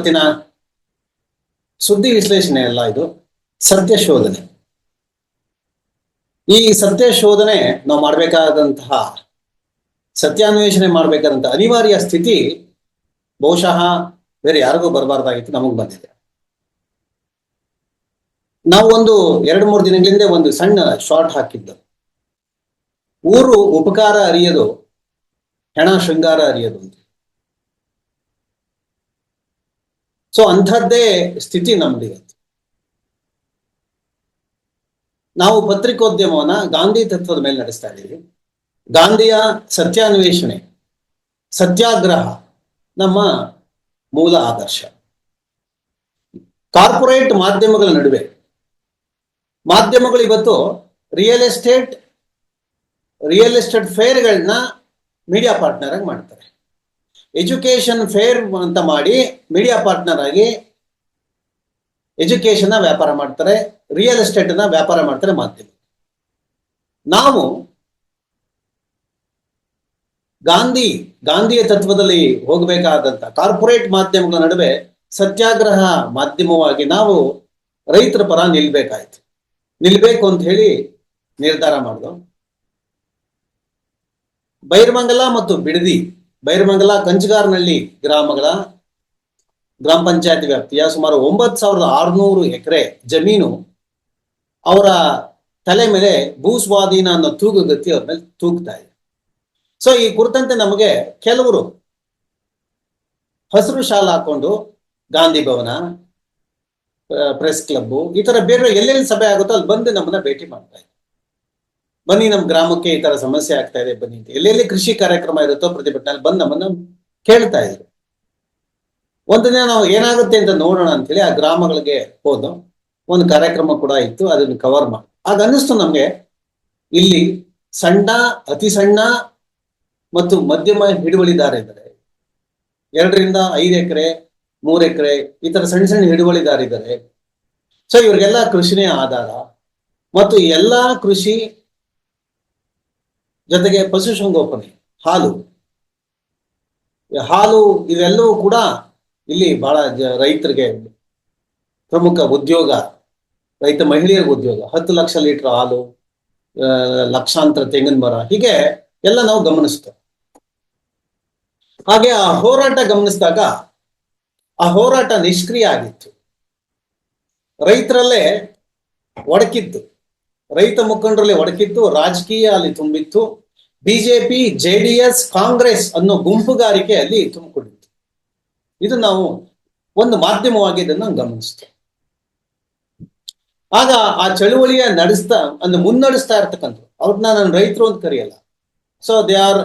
ಇವತ್ತಿನ ಸುದ್ದಿ ವಿಶ್ಲೇಷಣೆ ಅಲ್ಲ ಇದು, ಸತ್ಯ ಶೋಧನೆ. ಈ ಸತ್ಯ ಶೋಧನೆ ನಾವು ಮಾಡಬೇಕಾದಂತಹ, ಸತ್ಯಾನ್ವೇಷಣೆ ಮಾಡಬೇಕಾದಂತಹ ಅನಿವಾರ್ಯ ಸ್ಥಿತಿ ಬಹುಶಃ ಬೇರೆ ಯಾರಿಗೂ ಬರಬಾರ್ದಾಗಿತ್ತು, ನಮಗ್ ಬಂದಿದೆ. ನಾವು ಒಂದು ಎರಡು ಮೂರು ದಿನಗಳಿಂದ ಒಂದು ಸಣ್ಣ ಶಾರ್ಟ್ ಹಾಕಿದ್ದು. ಊರು ಉಪಕಾರ ಅರಿಯದು, ಹೆಣ ಶೃಂಗಾರ ಅರಿಯದು ಅಂತ. ಸೊ ಅಂಥದ್ದೇ ಸ್ಥಿತಿ ನಮ್ದು ಇವತ್ತು ನಾವು ಪತ್ರಿಕೋದ್ಯಮವನ್ನ ಗಾಂಧಿ ತತ್ವದ ಮೇಲೆ ನಡೆಸ್ತಾ ಇದ್ದೀವಿ. ಗಾಂಧಿಯ ಸತ್ಯಾನ್ವೇಷಣೆ, ಸತ್ಯಾಗ್ರಹ ನಮ್ಮ ಮೂಲ ಆದರ್ಶ. ಕಾರ್ಪೊರೇಟ್ ಮಾಧ್ಯಮಗಳ ನಡುವೆ. ಮಾಧ್ಯಮಗಳು ಇವತ್ತು ರಿಯಲ್ ಎಸ್ಟೇಟ್ ರಿಯಲ್ ಎಸ್ಟೇಟ್ ಫೇರ್ಗಳನ್ನ ಮೀಡಿಯಾ ಪಾರ್ಟ್ನರ್ ಆಗಿ ಮಾಡ್ತಾರೆ. ಎಜುಕೇಶನ್ ಫೇರ್ ಅಂತ ಮಾಡಿ ಮೀಡಿಯಾ ಪಾರ್ಟ್ನರ್ ಆಗಿ ಎಜುಕೇಶನ್ ವ್ಯಾಪಾರ ಮಾಡ್ತಾರೆ ರಿಯಲ್ ಎಸ್ಟೇಟ್ನ ವ್ಯಾಪಾರ ಮಾಡ್ತಾರೆ ಮಾಧ್ಯಮ. ನಾವು ಗಾಂಧಿ, ಗಾಂಧಿಯ ತತ್ವದಲ್ಲಿ ಹೋಗಬೇಕಾದಂತ ಕಾರ್ಪೊರೇಟ್ ಮಾಧ್ಯಮಗಳ ನಡುವೆ ಸತ್ಯಾಗ್ರಹ ಮಾಧ್ಯಮವಾಗಿ ನಾವು ರೈತರ ಪರ ನಿಲ್ಬೇಕಾಯ್ತು. ನಿಲ್ಬೇಕು ಅಂತ ಹೇಳಿ ನಿರ್ಧಾರ ಮಾಡಿದ್ರು ಬೈರ್ಮಂಗಲ ಮತ್ತು ಬಿಡದಿ ಬೈರ್ಮಂಗಲ ಕಂಚಗಾರನಹಳ್ಳಿ ಗ್ರಾಮಗಳ ಗ್ರಾಮ ಪಂಚಾಯತ್ ವ್ಯಾಪ್ತಿಯ ಸುಮಾರು ಒಂಬತ್ತು ಸಾವಿರದ ಆರುನೂರು ಎಕರೆ ಜಮೀನು ಅವರ ತಲೆ ಮೇಲೆ ಭೂ ಸ್ವಾಧೀನ ಅನ್ನೋ ತೂಗುಗತಿ ಅವ್ರ ಮೇಲೆ ತೂಗ್ತಾ ಇದೆ. ಸೊ ಈ ಕುರಿತಂತೆ ನಮಗೆ ಕೆಲವರು ಹಸಿರು ಶಾಲ ಹಾಕೊಂಡು ಗಾಂಧಿ ಭವನ ಪ್ರೆಸ್ ಕ್ಲಬ್ ಈ ತರ ಬೇರೆ ಎಲ್ಲೆಲ್ಲಿ ಸಭೆ ಆಗುತ್ತೋ ಅಲ್ಲಿ ಬಂದು ನಮ್ಮನ್ನ ಭೇಟಿ ಮಾಡ್ತಾ ಬನ್ನಿ ನಮ್ಮ ಗ್ರಾಮಕ್ಕೆ ಈ ತರ ಸಮಸ್ಯೆ ಆಗ್ತಾ ಇದೆ, ಬನ್ನಿ ಅಂತ. ಎಲ್ಲೆಲ್ಲಿ ಕೃಷಿ ಕಾರ್ಯಕ್ರಮ ಇರುತ್ತೋ ಪ್ರತಿಭಟನೆ ಬಂದ ನಮ್ಮನ್ನ ಕೇಳ್ತಾ ಇದ್ರು. ಒಂದ್ ದಿನ ನಾವು ಏನಾಗುತ್ತೆ ಅಂತ ನೋಡೋಣ ಅಂತೇಳಿ ಆ ಗ್ರಾಮಗಳಿಗೆ ಹೋದ, ಒಂದು ಕಾರ್ಯಕ್ರಮ ಕೂಡ ಇತ್ತು, ಅದನ್ನು ಕವರ್ ಮಾಡಿ. ಆಗ ಅನ್ನಿಸ್ತು ನಮ್ಗೆ, ಇಲ್ಲಿ ಸಣ್ಣ, ಅತಿ ಸಣ್ಣ ಮತ್ತು ಮಧ್ಯಮ ಹಿಡುವಳಿದಾರ ಇದ್ದಾರೆ. ಎರಡರಿಂದ ಐದು ಎಕರೆ, ಮೂರು ಎಕರೆ, ಈ ತರ ಸಣ್ಣ ಸಣ್ಣ ಹಿಡುವಳಿದಾರ ಇದ್ದಾರೆ. ಸೊ ಇವ್ರಿಗೆಲ್ಲ ಕೃಷಿನೇ ಆಧಾರ. ಮತ್ತು ಎಲ್ಲಾ ಕೃಷಿ ಜೊತೆಗೆ ಪಶುಸಂಗೋಪನೆ ಹಾಲು. ಹಾಲು ಇವೆಲ್ಲವೂ ಕೂಡ ಇಲ್ಲಿ ಬಹಳ ರೈತರಿಗೆ ಪ್ರಮುಖ ಉದ್ಯೋಗ, ರೈತ ಮಹಿಳೆಯರಿಗೆ ಉದ್ಯೋಗ. ಹತ್ತು ಲಕ್ಷ ಲೀಟರ್ ಹಾಲು ಲಕ್ಷಾಂತರ ತೆಂಗಿನ ಮರ, ಹೀಗೆ ಎಲ್ಲ ನಾವು ಗಮನಿಸ್ತೇವೆ. ಹಾಗೆ ಆ ಹೋರಾಟ ಗಮನಿಸಿದಾಗ, ಆ ಹೋರಾಟ ನಿಷ್ಕ್ರಿಯ ಆಗಿತ್ತು. ರೈತರಲ್ಲೇ ಒಡಕಿತ್ತು. ರೈತ ಮುಖಂಡರಲ್ಲಿ ಒಡಕಿತ್ತು, ರಾಜಕೀಯ ಅಲ್ಲಿ ತುಂಬಿತ್ತು. ಬಿಜೆಪಿ, ಜೆಡಿಎಸ್, ಕಾಂಗ್ರೆಸ್ ಅನ್ನೋ ಗುಂಪುಗಾರಿಕೆ ಅಲ್ಲಿ ತುಂಬಿಕೊಂಡಿತ್ತು. ಇದು ನಾವು ಒಂದು ಮಾಧ್ಯಮವಾಗಿ ಇದನ್ನು ಗಮನಿಸ್ತೇವೆ. ಆಗ ಆ ಚಳುವಳಿಯ ನಡೆಸ್ತಾ, ಅಂದ್ರೆ ಮುನ್ನಡೆಸ್ತಾ ಇರ್ತಕ್ಕಂಥ ಅವ್ರನ್ನ ನಾನು ರೈತರು ಅಂತ ಕರೆಯಲ್ಲ. So they are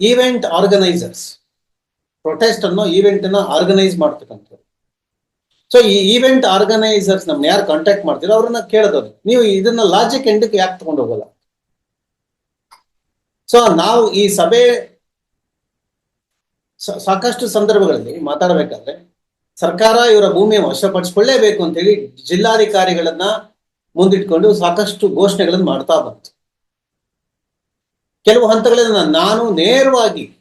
event organisers protest ಅನ್ನೋ ಈವೆಂಟ್ ಅನ್ನ ಆರ್ಗನೈಸ್ ಮಾಡ್ತಕ್ಕಂಥವ್ರು. ಸೊ ಈ ಈವೆಂಟ್ ಆರ್ಗನೈಸರ್ಸ್ ನಮ್ನ ಯಾರು ಕಾಂಟ್ಯಾಕ್ಟ್ ಮಾಡ್ತೀರೋ, ಅವ್ರನ್ನ ಕೇಳಿದವ್ರು ನೀವು ಇದನ್ನ ಲಾಜಿಕ್ ಎಂಡಕ್ಕೆ ಯಾಕೆ ತಗೊಂಡು ಹೋಗಲ್ಲ? ಸೊ ನಾವು ಈ ಸಭೆ ಸಾಕಷ್ಟು ಸಂದರ್ಭಗಳಲ್ಲಿ ಮಾತಾಡಬೇಕಾದ್ರೆ ಸರ್ಕಾರ ಇವರ ಭೂಮಿಯ ವಶಪಡಿಸಿಕೊಳ್ಳೇಬೇಕು ಅಂತ ಹೇಳಿ ಜಿಲ್ಲಾಧಿಕಾರಿಗಳನ್ನ ಮುಂದಿಟ್ಕೊಂಡು ಸಾಕಷ್ಟು ಘೋಷಣೆಗಳನ್ನು ಮಾಡ್ತಾ ಬಂತು. ಕೆಲವು ಹಂತಗಳಲ್ಲಿ ನಾನು- ನೇರವಾಗಿ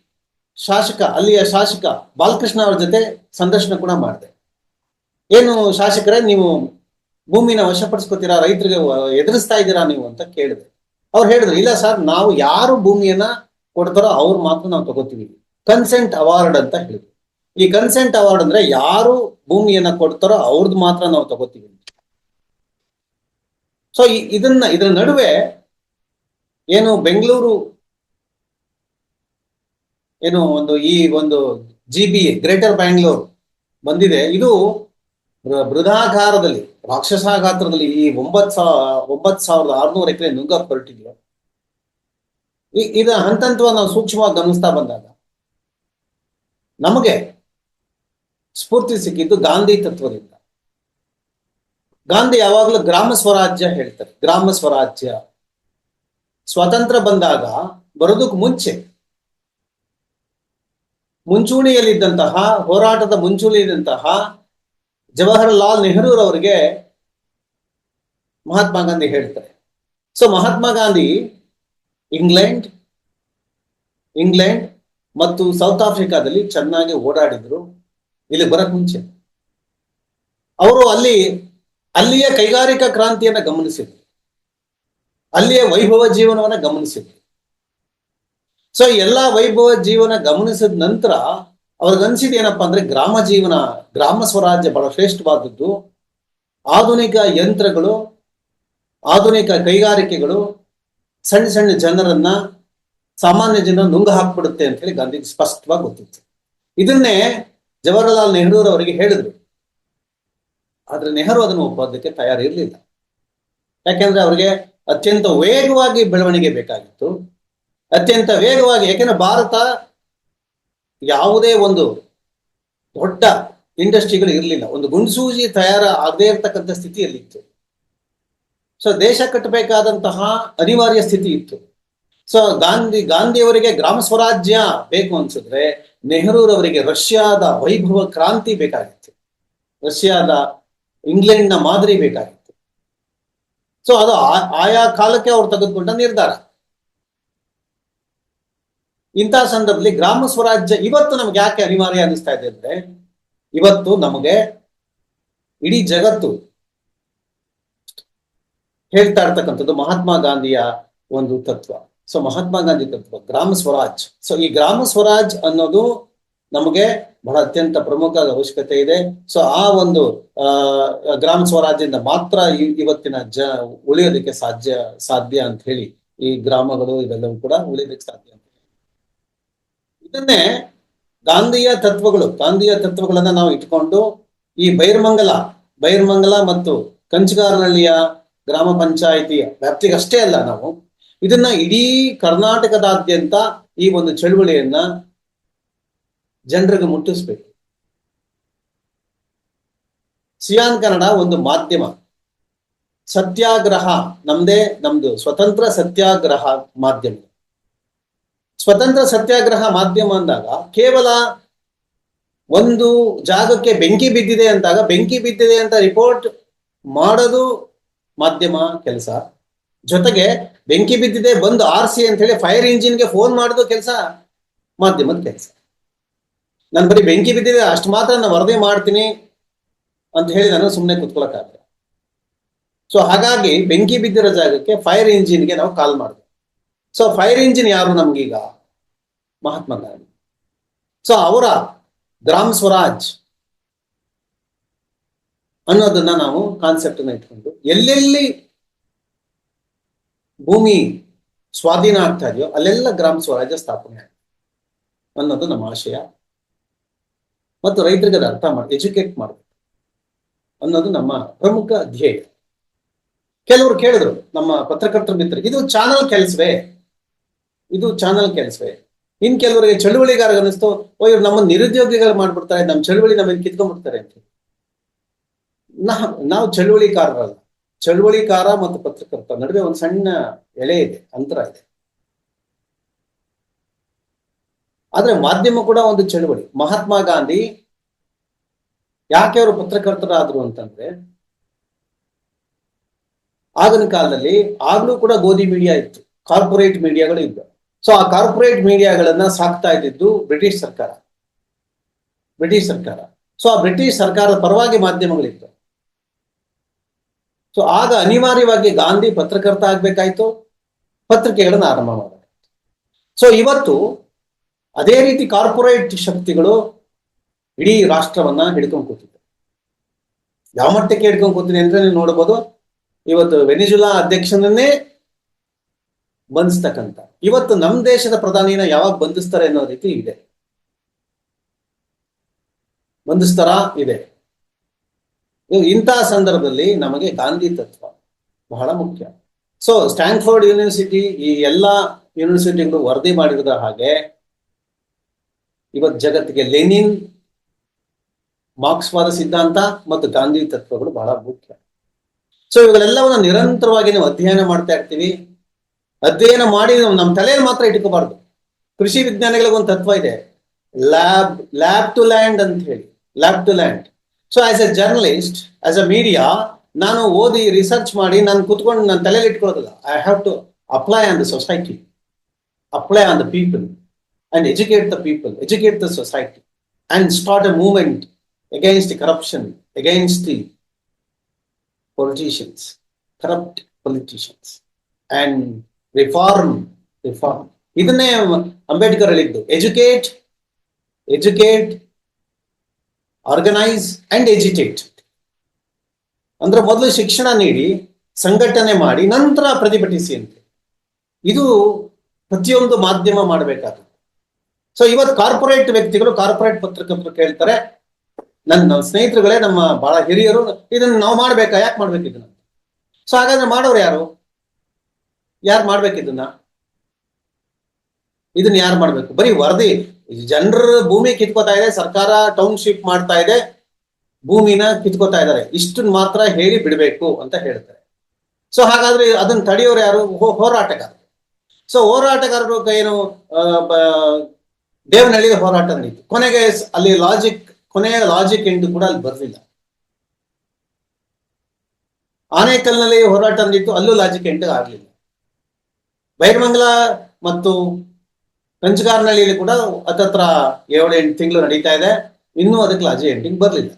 ಶಾಸಕ, ಅಲ್ಲಿಯ ಶಾಸಕ ಬಾಲಕೃಷ್ಣ ಅವರ ಜೊತೆ ಸಂದರ್ಶನ ಕೂಡ ಮಾಡಿದೆ. ಏನು ಶಾಸಕರೇ, ನೀವು ಭೂಮಿನ ವಶಪಡಿಸ್ಕೊತೀರಾ, ರೈತರಿಗೆ ಎದುರಿಸ್ತಾ ಇದ್ದೀರಾ ನೀವು ಅಂತ ಕೇಳಿದೆ. ಅವ್ರು ಹೇಳಿದ್ರು, ಇಲ್ಲ ಸರ್, ನಾವು ಯಾರು ಭೂಮಿಯನ್ನ ಕೊಡ್ತಾರೋ ಅವ್ರು ಮಾತ್ರ ನಾವು ತಗೋತೀವಿ. ಕನ್ಸೆಂಟ್ ಅವಾರ್ಡ್ ಅಂತ ಹೇಳಿದ್ರು. ಈ ಕನ್ಸೆಂಟ್ ಅವಾರ್ಡ್ ಅಂದ್ರೆ ಯಾರು ಭೂಮಿಯನ್ನ ಕೊಡ್ತಾರೋ ಅವ್ರದ್ದು ಮಾತ್ರ ನಾವು ತಗೋತೀವಿ. ಸೊ ಇದನ್ನ, ಇದರ ನಡುವೆ ಏನು ಬೆಂಗಳೂರು ಏನು ಒಂದು ಈ ಒಂದು ಜಿ ಬಿ ಗ್ರೇಟರ್ ಬ್ಯಾಂಗ್ಳೂರ್ ಬಂದಿದೆ. ಇದು ಬೃ- ರಾಕ್ಷಸಾ ಗಾತ್ರದಲ್ಲಿ ಈ ಒಂಬತ್ ಸಾವಿರ ಒಂಬತ್ ಸಾವಿರದ ಆರ್ನೂರು ಎಕರೆ ನುಂಗ ಹೊರಟಿದ್ಯೋ ಇದ ಹಂತ ಹಂತವಾಗಿ ನಾವು ಸೂಕ್ಷ್ಮವಾಗಿ ಗಮನಿಸ್ತಾ ಬಂದಾಗ, ನಮಗೆ ಸ್ಫೂರ್ತಿ ಸಿಕ್ಕಿದ್ದು ಗಾಂಧಿ ತತ್ವದಿಂದ. ಗಾಂಧಿ ಯಾವಾಗಲೂ ಗ್ರಾಮ ಸ್ವರಾಜ್ಯ ಹೇಳ್ತಾರೆ. ಗ್ರಾಮ ಸ್ವರಾಜ್ಯ. ಸ್ವತಂತ್ರ ಬಂದಾಗ, ಬರೋದಕ್ಕೆ ಮುಂಚೆ, ಮುಂಚೂಣಿಯಲ್ಲಿದ್ದಂತಹ ಹೋರಾಟದ ಮುಂಚೂಣಿಯಲ್ಲಿದ್ದಂತಹ ಜವಾಹರಲಾಲ್ ನೆಹರೂರವರಿಗೆ ಮಹಾತ್ಮ ಗಾಂಧಿ ಹೇಳ್ತಾರೆ. So Mahatma Gandhi England England ಮತ್ತು ಸೌತ್ ಆಫ್ರಿಕಾದಲ್ಲಿ ಚೆನ್ನಾಗಿ ಓಡಾಡಿದ್ರು. ಇಲ್ಲಿ ಬರಕ್ ಮುಂಚೆ. ಅವರು ಅಲ್ಲಿ, ಅಲ್ಲಿಯ ಕೈಗಾರಿಕಾ ಕ್ರಾಂತಿಯನ್ನ ಗಮನಿಸಿದ್ರು. ಅಲ್ಲಿಯ ವೈಭವ ಜೀವನವನ್ನ ಗಮನಿಸಿದ್ರು. ಸೊ ಎಲ್ಲಾ ವೈಭವ ಜೀವನ ಗಮನಿಸಿದ ನಂತರ ಅವ್ರಿಗನ್ಸಿದ್ ಏನಪ್ಪಾ ಅಂದ್ರೆ ಗ್ರಾಮ ಜೀವನ, ಗ್ರಾಮ ಸ್ವರಾಜ್ಯ ಬಹಳ ಶ್ರೇಷ್ಠವಾದದ್ದು. ಆಧುನಿಕ ಯಂತ್ರಗಳು, ಆಧುನಿಕ ಕೈಗಾರಿಕೆಗಳು ಸಣ್ಣ ಸಣ್ಣ ಜನರನ್ನ ಸಾಮಾನ್ಯ ಜನ ನುಂಗು ಹಾಕ್ಬಿಡುತ್ತೆ ಅಂತ ಹೇಳಿ ಗಾಂಧಿಗೆ ಸ್ಪಷ್ಟವಾಗಿ ಗೊತ್ತಿತ್ತು. ಇದನ್ನೇ ಜವಾಹರ್ಲಾಲ್ ನೆಹರೂರವರಿಗೆ ಹೇಳಿದ್ರು. ಆದ್ರೆ ನೆಹರು ಅದನ್ನು ಒಪ್ಪೋದಕ್ಕೆ ತಯಾರಿರ್ಲಿಲ್ಲ. ಯಾಕೆಂದ್ರೆ ಅವರಿಗೆ ಅತ್ಯಂತ ವೇಗವಾಗಿ ಬೆಳವಣಿಗೆ ಬೇಕಾಗಿತ್ತು. ಅತ್ಯಂತ ವೇಗವಾಗಿ, ಯಾಕೆಂದ್ರೆ ಭಾರತ ಯಾವುದೇ ಒಂದು ದೊಡ್ಡ ಇಂಡಸ್ಟ್ರಿಗಳು ಇರಲಿಲ್ಲ. ಒಂದು ಗುಂಡ್ಸೂಜಿ ತಯಾರ ಆಗದೇ ಇರತಕ್ಕಂಥ ಸ್ಥಿತಿಯಲ್ಲಿತ್ತು. ಸೊ ದೇಶ ಕಟ್ಟಬೇಕಾದಂತಹ ಅನಿವಾರ್ಯ ಸ್ಥಿತಿ ಇತ್ತು. ಸೊ ಗಾಂಧಿ, ಗಾಂಧಿಯವರಿಗೆ ಗ್ರಾಮ ಸ್ವರಾಜ್ಯ ಬೇಕು ಅನ್ಸಿದ್ರೆ ನೆಹರೂರವರಿಗೆ ರಷ್ಯಾದ ವೈಭವ ಕ್ರಾಂತಿ ಬೇಕಾಗಿತ್ತು. ರಷ್ಯಾದ ಇಂಗ್ಲೆಂಡ್ನ ಮಾದರಿ ಬೇಕಾಗಿತ್ತು. ಸೊ ಅದು ಆಯಾ ಕಾಲಕ್ಕೆ ಅವ್ರು ತೆಗೆದುಕೊಂಡ ನಿರ್ಧಾರ. ಇಂತಹ ಸಂದರ್ಭದಲ್ಲಿ ಗ್ರಾಮ ಸ್ವರಾಜ್ಯ ಇವತ್ತು ನಮ್ಗೆ ಯಾಕೆ ಅನಿವಾರ್ಯ ಅನಿಸ್ತಾ ಇದೆ ಅಂದ್ರೆ, ಇವತ್ತು ನಮಗೆ ಇಡೀ ಜಗತ್ತು ಹೇಳ್ತಾ ಇರ್ತಕ್ಕಂಥದ್ದು ಮಹಾತ್ಮ ಗಾಂಧಿಯ ಒಂದು ತತ್ವ. ಸೊ ಮಹಾತ್ಮ ಗಾಂಧಿ ತತ್ವ, ಗ್ರಾಮ ಸ್ವರಾಜ್. ಸೊ ಈ ಗ್ರಾಮ ಸ್ವರಾಜ್ ಅನ್ನೋದು ನಮಗೆ ಬಹಳ ಅತ್ಯಂತ ಪ್ರಮುಖ ಅವಶ್ಯಕತೆ ಇದೆ. ಸೊ ಆ ಒಂದು, ಆ, ಗ್ರಾಮ ಸ್ವರಾಜ್ಯದಿಂದ ಮಾತ್ರ ಇವತ್ತಿನ ಜ, ಉಳಿಯೋದಕ್ಕೆ ಸಾಧ್ಯ ಸಾಧ್ಯ ಅಂತ ಹೇಳಿ ಈ ಗ್ರಾಮಗಳು ಇವೆಲ್ಲವೂ ಕೂಡ ಉಳಿಯೋದಕ್ಕೆ ಸಾಧ್ಯ ಅಂತ ಇದನ್ನೇ ಗಾಂಧಿಯ ತತ್ವಗಳು, ಗಾಂಧಿಯ ತತ್ವಗಳನ್ನ ನಾವು ಇಟ್ಕೊಂಡು ಈ ಬೈರ್ಮಂಗಲ ಬೈರ್ಮಂಗಲ ಮತ್ತು ಕಂಚಗಾರನಹಳ್ಳಿಯ ಗ್ರಾಮ ಪಂಚಾಯಿತಿಯ ವ್ಯಾಪ್ತಿಗಷ್ಟೇ ಅಲ್ಲ ನಾವು. ಇದನ್ನ ಇಡೀ ಕರ್ನಾಟಕದಾದ್ಯಂತ ಈ ಒಂದು ಚಳುವಳಿಯನ್ನ ಜನರಿಗೆ ಮುಟ್ಟಿಸ್ಬೇಕು. ಸಿಯಾನ್ ಕನ್ನಡ ಒಂದು ಮಾಧ್ಯಮ. ಸತ್ಯಾಗ್ರಹ ನಮ್ದೇ ನಮ್ದು ಸ್ವತಂತ್ರ ಸತ್ಯಾಗ್ರಹ ಮಾಧ್ಯಮ. ಸ್ವತಂತ್ರ ಸತ್ಯಾಗ್ರಹ ಮಾಧ್ಯಮ ಅಂದಾಗ ಕೇವಲ ಒಂದು ಜಾಗಕ್ಕೆ ಬೆಂಕಿ ಬಿದ್ದಿದೆ ಅಂದಾಗ ಬೆಂಕಿ ಬಿದ್ದಿದೆ ಅಂತ ರಿಪೋರ್ಟ್ ಮಾಡೋದು ಮಾಧ್ಯಮ ಕೆಲಸ. ಜೊತೆಗೆ ಬೆಂಕಿ ಬಿದ್ದಿದೆ, ಬಂದು ಆರ್ಸಿ ಅಂತ ಹೇಳಿ ಫೈರ್ ಇಂಜಿನ್ಗೆ ಫೋನ್ ಮಾಡೋದು ಕೆಲಸ ಮಾಧ್ಯಮದ ಕೆಲಸ. ನಾನು ಬರೀ ಬೆಂಕಿ ಬಿದ್ದಿದೆ, ಅಷ್ಟು ಮಾತ್ರ ನಾನು ವರದಿ ಮಾಡ್ತೀನಿ ಅಂತ ಹೇಳಿ ನಾನು ಸುಮ್ಮನೆ ಕುತ್ಕೊಳಕ್ಕಾಗಲ್ಲ ಸೊ ಹಾಗಾಗಿ ಬೆಂಕಿ ಬಿದ್ದಿರೋ ಜಾಗಕ್ಕೆ ಫೈರ್ ಇಂಜಿನ್ಗೆ ನಾವು ಕಾಲ್ ಮಾಡಿದ್ವಿ ಸೊ ಫೈರ್ ಇಂಜಿನ್ ಯಾರು ನಮ್ಗೀಗ? ಮಹಾತ್ಮ ಗಾಂಧಿ. ಸೊ ಅವರ ಗ್ರಾಮ್ ಸ್ವರಾಜ್ ಅನ್ನೋದನ್ನ ನಾವು ಕಾನ್ಸೆಪ್ಟ್ ಇಟ್ಕೊಂಡು ಎಲ್ಲೆಲ್ಲಿ ಭೂಮಿ ಸ್ವಾಧೀನ ಆಗ್ತಾ ಇದೆಯೋ ಅಲ್ಲೆಲ್ಲ ಗ್ರಾಮ ಸ್ವರಾಜ್ಯ ಸ್ಥಾಪನೆ ಆಗ್ತದೆ ಅನ್ನೋದು ನಮ್ಮ ಆಶಯ. ಮತ್ತು ರೈತರಿಗೆ ಅದು ಅರ್ಥ ಮಾಡಿ ಎಜುಕೇಟ್ ಮಾಡಬೇಕು ಅನ್ನೋದು ನಮ್ಮ ಪ್ರಮುಖ ಧ್ಯೇಯ. ಕೆಲವರು ಕೇಳಿದ್ರು ನಮ್ಮ ಪತ್ರಕರ್ತರ ಮಿತ್ರರು ಇದು ಚಾನಲ್ ಕೆಲಸವೇ? ಇದು ಚಾನಲ್ ಕೆಲಸವೇ. ಇನ್ ಕೆಲವರಿಗೆ ಚಳುವಳಿಗಾರ ಅನಿಸ್ತು ಓ, ಇವ್ರು ನಮ್ಮ ನಿರುದ್ಯೋಗಿಗಳು ಮಾಡ್ಬಿಡ್ತಾರೆ, ನಮ್ಮ ಚಳುವಳಿ ನಮ್ಮನ್ನು ಕಿತ್ಕೊಂಡ್ಬಿಡ್ತಾರೆ ಅಂತ. ನಾ, ನಾವು ಚಳುವಳಿಕಾರರಲ್ಲ. ಚಳುವಳಿಕಾರ ಮತ್ತು ಪತ್ರಕರ್ತ ನಡುವೆ ಒಂದು ಸಣ್ಣ ಎಳೆ ಇದೆ, ಅಂತರ ಇದೆ. ಆದ್ರೆ ಮಾಧ್ಯಮ ಕೂಡ ಒಂದು ಚಳುವಳಿ. ಮಹಾತ್ಮ ಗಾಂಧಿ ಯಾಕೆ ಅವರು ಪತ್ರಕರ್ತರಾದ್ರು ಅಂತಂದ್ರೆ, ಆಗಿನ ಕಾಲದಲ್ಲಿ ಆಗ್ಲೂ ಕೂಡ ಗೋಧಿ ಮೀಡಿಯಾ ಇತ್ತು. ಕಾರ್ಪೊರೇಟ್ ಮೀಡಿಯಾಗಳು ಇದ್ದು ಸೊ ಆ ಕಾರ್ಪೊರೇಟ್ ಮೀಡಿಯಾಗಳನ್ನ ಸಾಕ್ತಾ ಇದ್ದಿದ್ದು ಬ್ರಿಟಿಷ್ ಸರ್ಕಾರ. ಬ್ರಿಟಿಷ್ ಸರ್ಕಾರ. ಸೊ ಆ ಬ್ರಿಟಿಷ್ ಸರ್ಕಾರದ ಪರವಾಗಿ ಮಾಧ್ಯಮಗಳಿತ್ತು. ಸೊ ಆಗ ಅನಿವಾರ್ಯವಾಗಿ ಗಾಂಧಿ ಪತ್ರಕರ್ತ ಆಗ್ಬೇಕಾಯ್ತು. ಪತ್ರಿಕೆಗಳನ್ನ ಆರಂಭ ಮಾಡಬೇಕಾಯ್ತು. ಸೊ ಇವತ್ತು ಅದೇ ರೀತಿ ಕಾರ್ಪೊರೇಟ್ ಶಕ್ತಿಗಳು ಇಡೀ ರಾಷ್ಟ್ರವನ್ನ ಹಿಡ್ಕೊಂಡು ಕೂತಿದ್ದೆ ಯಾವ ಮಟ್ಟಕ್ಕೆ ಹಿಡ್ಕೊಂಡು ಕೂತೀನಿ ಅಂದ್ರೆ ನೀವು ನೋಡಬಹುದು ಇವತ್ತು ವೆನಿಜುಲಾ ಅಧ್ಯಕ್ಷನನ್ನೇ ಬಂಧಿಸ್ತಕ್ಕಂಥ ಇವತ್ತು ನಮ್ಮ ದೇಶದ ಪ್ರಧಾನಿನ ಯಾವಾಗ ಬಂಧಿಸ್ತಾರೆ ಅನ್ನೋ ರೀತಿ ಇದೆ. ಬಂಧಿಸ್ತಾರ ಇದೆ. ಇಂತಹ ಸಂದರ್ಭದಲ್ಲಿ ನಮಗೆ ಗಾಂಧಿ ತತ್ವ ಬಹಳ ಮುಖ್ಯ. ಸೊ ಸ್ಟ್ಯಾನ್ಫೋರ್ಡ್ ಯೂನಿವರ್ಸಿಟಿ ಈ ಎಲ್ಲಾ ಯೂನಿವರ್ಸಿಟಿಗಳು ವರದಿ ಮಾಡಿರದ ಹಾಗೆ ಇವತ್ತು ಜಗತ್ತಿಗೆ ಲೆನಿನ್, ಮಾರ್ಕ್ಸ್ವಾದ ಸಿದ್ಧಾಂತ ಮತ್ತು ಗಾಂಧಿ ತತ್ವಗಳು ಬಹಳ ಮುಖ್ಯ. ಸೊ ಇವುಗಳೆಲ್ಲವನ್ನ ನಿರಂತರವಾಗಿ ನಾವು ಅಧ್ಯಯನ ಮಾಡ್ತಾ ಇರ್ತೀವಿ. ಅಧ್ಯಯನ ಮಾಡಿ ನಮ್ಮ ತಲೆಯಲ್ಲಿ ಮಾತ್ರ ಇಟ್ಕೋಬಾರ್ದು. ಕೃಷಿ ವಿಜ್ಞಾನಿಗಳಿಗೆ ಒಂದು ತತ್ವ ಇದೆ. ಲ್ಯಾಬ್ ಲ್ಯಾಬ್ ಟು ಲ್ಯಾಂಡ್ ಅಂತ ಹೇಳಿ. Lab to land. So as a journalist as a media ನಾನು ಓದಿ ರಿಸರ್ಚ್ ಮಾಡಿ ನಾನು ಕುತ್ಕೊಂಡು ನನ್ನ ತಲೆಯಲ್ಲಿ ಇಟ್ಕೊಳ್ಳೋದಿಲ್ಲ. I have to apply on the society apply on the people and educate the people educate the society and start a movement against the corruption, against the politicians, corrupt politicians, and reform, reform ಇದನ್ನೇ ಅಂಬೇಡ್ಕರ್ ಹೇಳಿದ್ದು. Educate educate organise and educate ಅಂದ್ರೆ ಮೊದಲು ಶಿಕ್ಷಣ ನೀಡಿ ಸಂಘಟನೆ ಮಾಡಿ ನಂತರ ಪ್ರತಿಭಟಿಸಿ ಅಂತ. ಇದು ಪ್ರತಿಯೊಂದು ಮಾಧ್ಯಮ ಮಾಡಬೇಕಾಗುತ್ತೆ. ಸೊ ಇವತ್ತು ಕಾರ್ಪೊರೇಟ್ ವ್ಯಕ್ತಿಗಳು ಕಾರ್ಪೊರೇಟ್ ಪತ್ರಕರ್ತರು ಕೇಳ್ತಾರೆ. ನನ್ನ ಸ್ನೇಹಿತರುಗಳೇ ನಮ್ಮ ಬಹಳ ಹಿರಿಯರು ಇದನ್ನ ನಾವು ಮಾಡ್ಬೇಕಾ? ಯಾಕೆ ಮಾಡ್ಬೇಕು ಇದನ್ನ ಸೊ ಹಾಗಾದ್ರೆ ಮಾಡೋರು ಯಾರು? ಯಾರು ಮಾಡ್ಬೇಕು ಇದನ್ನ? ಇದನ್ನ ಯಾರು ಮಾಡ್ಬೇಕು? ಬರೀ ವರದಿ. ಜನರ ಭೂಮಿ ಕಿತ್ಕೋತಾ ಇದೆ, ಸರ್ಕಾರ ಟೌನ್ಶಿಪ್ ಮಾಡ್ತಾ ಇದೆ, ಭೂಮಿನ ಕಿತ್ಕೋತಾ ಇದ್ದಾರೆ. ಇಷ್ಟನ್ನ ಮಾತ್ರ ಹೇಳಿ ಬಿಡಬೇಕು ಅಂತ ಹೇಳ್ತಾರೆ. ಸೊ ಹಾಗಾದ್ರೆ ಅದನ್ನ ತಡೆಯೋರು ಯಾರು? ಹೋರಾಟಗಾರರು. ಸೊ ಹೋರಾಟಗಾರರು ಏನು ದೇವನಹಳ್ಳಿಗೆ ಹೋರಾಟ ನಡೀತು. ಕೊನೆಗೆ ಅಲ್ಲಿ ಲಾಜಿಕ್ ಕೊನೆಯ ಲಾಜಿಕ್ ಎಂದು ಕೂಡ ಅಲ್ಲಿ ಬರಲಿಲ್ಲ. ಆನೇಕಲ್ನಲ್ಲಿ ಹೋರಾಟ ನಡೀತು, ಅಲ್ಲೂ ಲಾಜಿಕ್ ಎಂಟು ಆಗಲಿಲ್ಲ. ಬೈರಮಂಗಲ ಮತ್ತು ಕಂಚಗಾರನಹಳ್ಳಿಯಲ್ಲಿ ಕೂಡ ಹತ್ತತ್ರ ಏಳು ಎಂಟು ತಿಂಗಳು ನಡೀತಾ ಇದೆ. ಇನ್ನೂ ಅದಕ್ಕೆ ಲಾಜಿ ಎಂಟಿಂಗ್ ಬರಲಿಲ್ಲ.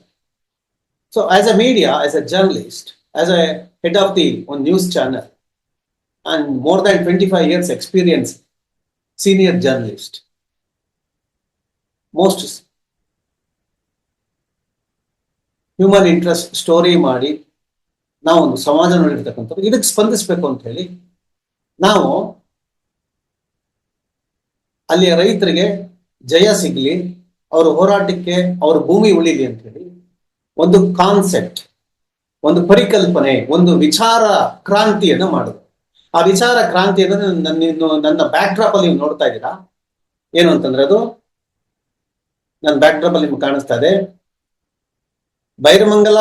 So as a media as a journalist as a head of the one news channel and more than twenty five years experience senior journalist most human interest story ಮಾಡಿ ನಾವು ಒಂದು ಸಮಾಜ ನೋಡಿರ್ತಕ್ಕಂಥದ್ದು ಇದಕ್ಕೆ ಸ್ಪಂದಿಸಬೇಕು ಅಂತ ಹೇಳಿ ನಾವು ಅಲ್ಲಿಯ ರೈತರಿಗೆ ಜಯ ಸಿಗ್ಲಿ, ಅವರ ಹೋರಾಟಕ್ಕೆ ಅವ್ರ ಭೂಮಿ ಉಳಿಲಿ ಅಂತ ಹೇಳಿ ಒಂದು ಕಾನ್ಸೆಪ್ಟ್ ಒಂದು ಪರಿಕಲ್ಪನೆ, ಒಂದು ವಿಚಾರ ಕ್ರಾಂತಿಯನ್ನು ಮಾಡುದು. ಆ ವಿಚಾರ ಕ್ರಾಂತಿ ಅನ್ನೋದು ನನ್ನ ನನ್ನ ಬ್ಯಾಕ್ ಡ್ರಾಪ್ ಅಲ್ಲಿ ನೀವು ನೋಡ್ತಾ ಇದ್ದೀರಾ? ಏನು ಅಂತಂದ್ರೆ ಅದು ನನ್ನ ಬ್ಯಾಕ್ ಡ್ರಾಪ್ ಅಲ್ಲಿ ನಿಮ್ಗೆ ಕಾಣಿಸ್ತಾ ಇದೆ. ಬೈರಮಂಗಲ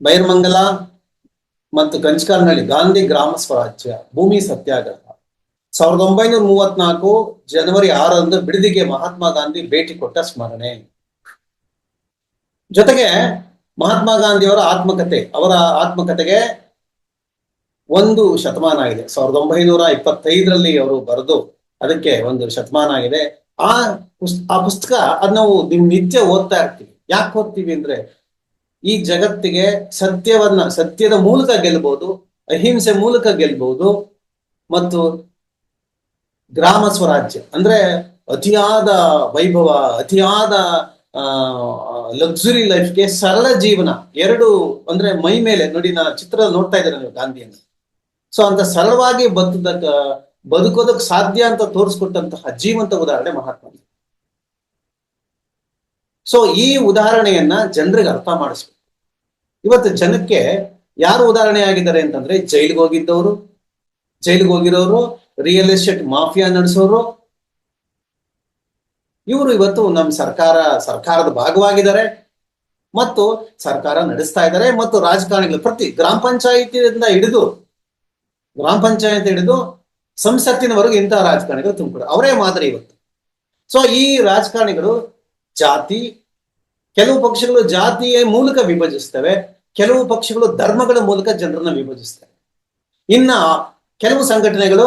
ಬೈರಮಂಗಲ ಮತ್ತು ಕಂಚಕಾರ್ನಹಳ್ಳಿ ಗಾಂಧಿ ಗ್ರಾಮ ಸ್ವರಾಜ್ಯ, ಭೂಮಿ ಸತ್ಯಾಗ್ರಹ. ಸಾವಿರದ ಒಂಬೈನೂರ ಮೂವತ್ನಾಲ್ಕು ಜನವರಿ ಆರರಂದು ಬಿಡದಿಗೆ ಮಹಾತ್ಮ ಗಾಂಧಿ ಭೇಟಿ ಕೊಟ್ಟ ಸ್ಮರಣೆ. ಜೊತೆಗೆ ಮಹಾತ್ಮ ಗಾಂಧಿಯವರ ಆತ್ಮಕತೆ, ಅವರ ಆತ್ಮಕತೆಗೆ ಒಂದು ಶತಮಾನ ಆಗಿದೆ. ಸಾವಿರದ ಒಂಬೈನೂರ ಇಪ್ಪತ್ತೈದರಲ್ಲಿ ಅವರು ಬರೆದು ಅದಕ್ಕೆ ಒಂದು ಶತಮಾನ ಆಗಿದೆ. ಆ ಪುಸ್, ಆ ಪುಸ್ತಕ ಅದ್ ನಾವು ನಿತ್ಯ ಓದ್ತಾ ಇರ್ತೀವಿ. ಯಾಕೆ ಓದ್ತೀವಿ ಅಂದ್ರೆ ಈ ಜಗತ್ತಿಗೆ ಸತ್ಯವನ್ನ, ಸತ್ಯದ ಮೂಲಕ ಗೆಲ್ಬಹುದು ಅಹಿಂಸೆ ಮೂಲಕ ಗೆಲ್ಬಹುದು ಮತ್ತು ಗ್ರಾಮ ಸ್ವರಾಜ್ಯ, ಅಂದ್ರೆ ಅತಿಯಾದ ವೈಭವ, ಅತಿಯಾದ ಲಕ್ಸುರಿ ಲೈಫ್ಗೆ ಸರಳ ಜೀವನ, ಎರಡು ಅಂದ್ರೆ ಮೈ ಮೇಲೆ, ನೋಡಿ ನಾ ಚಿತ್ರ ನೋಡ್ತಾ ಇದ್ದಾರೆ ನೀವು ಗಾಂಧಿಯನ್ನು ಸೊ ಅಂತ ಸರಳವಾಗಿ ಬದುಕದಕ್ಕ, ಬದುಕೋದಕ್ ಸಾಧ್ಯ ಅಂತ ತೋರಿಸ್ಕೊಟ್ಟಂತಹ ಜೀವಂತ ಉದಾಹರಣೆ ಮಹಾತ್ಮ. ಸೊ ಈ ಉದಾಹರಣೆಯನ್ನ ಜನರಿಗೆ ಅರ್ಥ ಮಾಡಿಸ್ಬೇಕು ಇವತ್ತು ಜನಕ್ಕೆ ಯಾರು ಉದಾಹರಣೆ ಆಗಿದ್ದಾರೆ ಅಂತಂದ್ರೆ ಜೈಲಿಗೆ ಹೋಗಿದ್ದವರು, ಜೈಲಿಗೆ ಹೋಗಿರೋರು ರಿಯಲ್ ಎಸ್ಟೇಟ್ ಮಾಫಿಯಾ ನಡೆಸೋರು. ಇವರು ಇವತ್ತು ನಮ್ಮ ಸರ್ಕಾರ, ಸರ್ಕಾರದ ಭಾಗವಾಗಿದ್ದಾರೆ ಮತ್ತು ಸರ್ಕಾರ ನಡೆಸ್ತಾ ಇದ್ದಾರೆ ಮತ್ತು ರಾಜಕಾರಣಿಗಳು ಪ್ರತಿ ಗ್ರಾಮ ಪಂಚಾಯಿತಿಯಿಂದ ಹಿಡಿದು, ಗ್ರಾಮ ಪಂಚಾಯತ್ ಹಿಡಿದು ಸಂಸತ್ತಿನವರೆಗೂ ಇಂತಹ ರಾಜಕಾರಣಿಗಳು ತುಂಬಿಕೊಡ ಅವರೇ ಮಾದರಿ ಇವತ್ತು. ಸೊ ಈ ರಾಜಕಾರಣಿಗಳು ಜಾತಿ, ಕೆಲವು ಪಕ್ಷಗಳು ಜಾತಿಯ ಮೂಲಕ ವಿಭಜಿಸ್ತವೆ. ಕೆಲವು ಪಕ್ಷಗಳು ಧರ್ಮಗಳ ಮೂಲಕ ಜನರನ್ನ ವಿಭಜಿಸ್ತವೆ ಇನ್ನ ಕೆಲವು ಸಂಘಟನೆಗಳು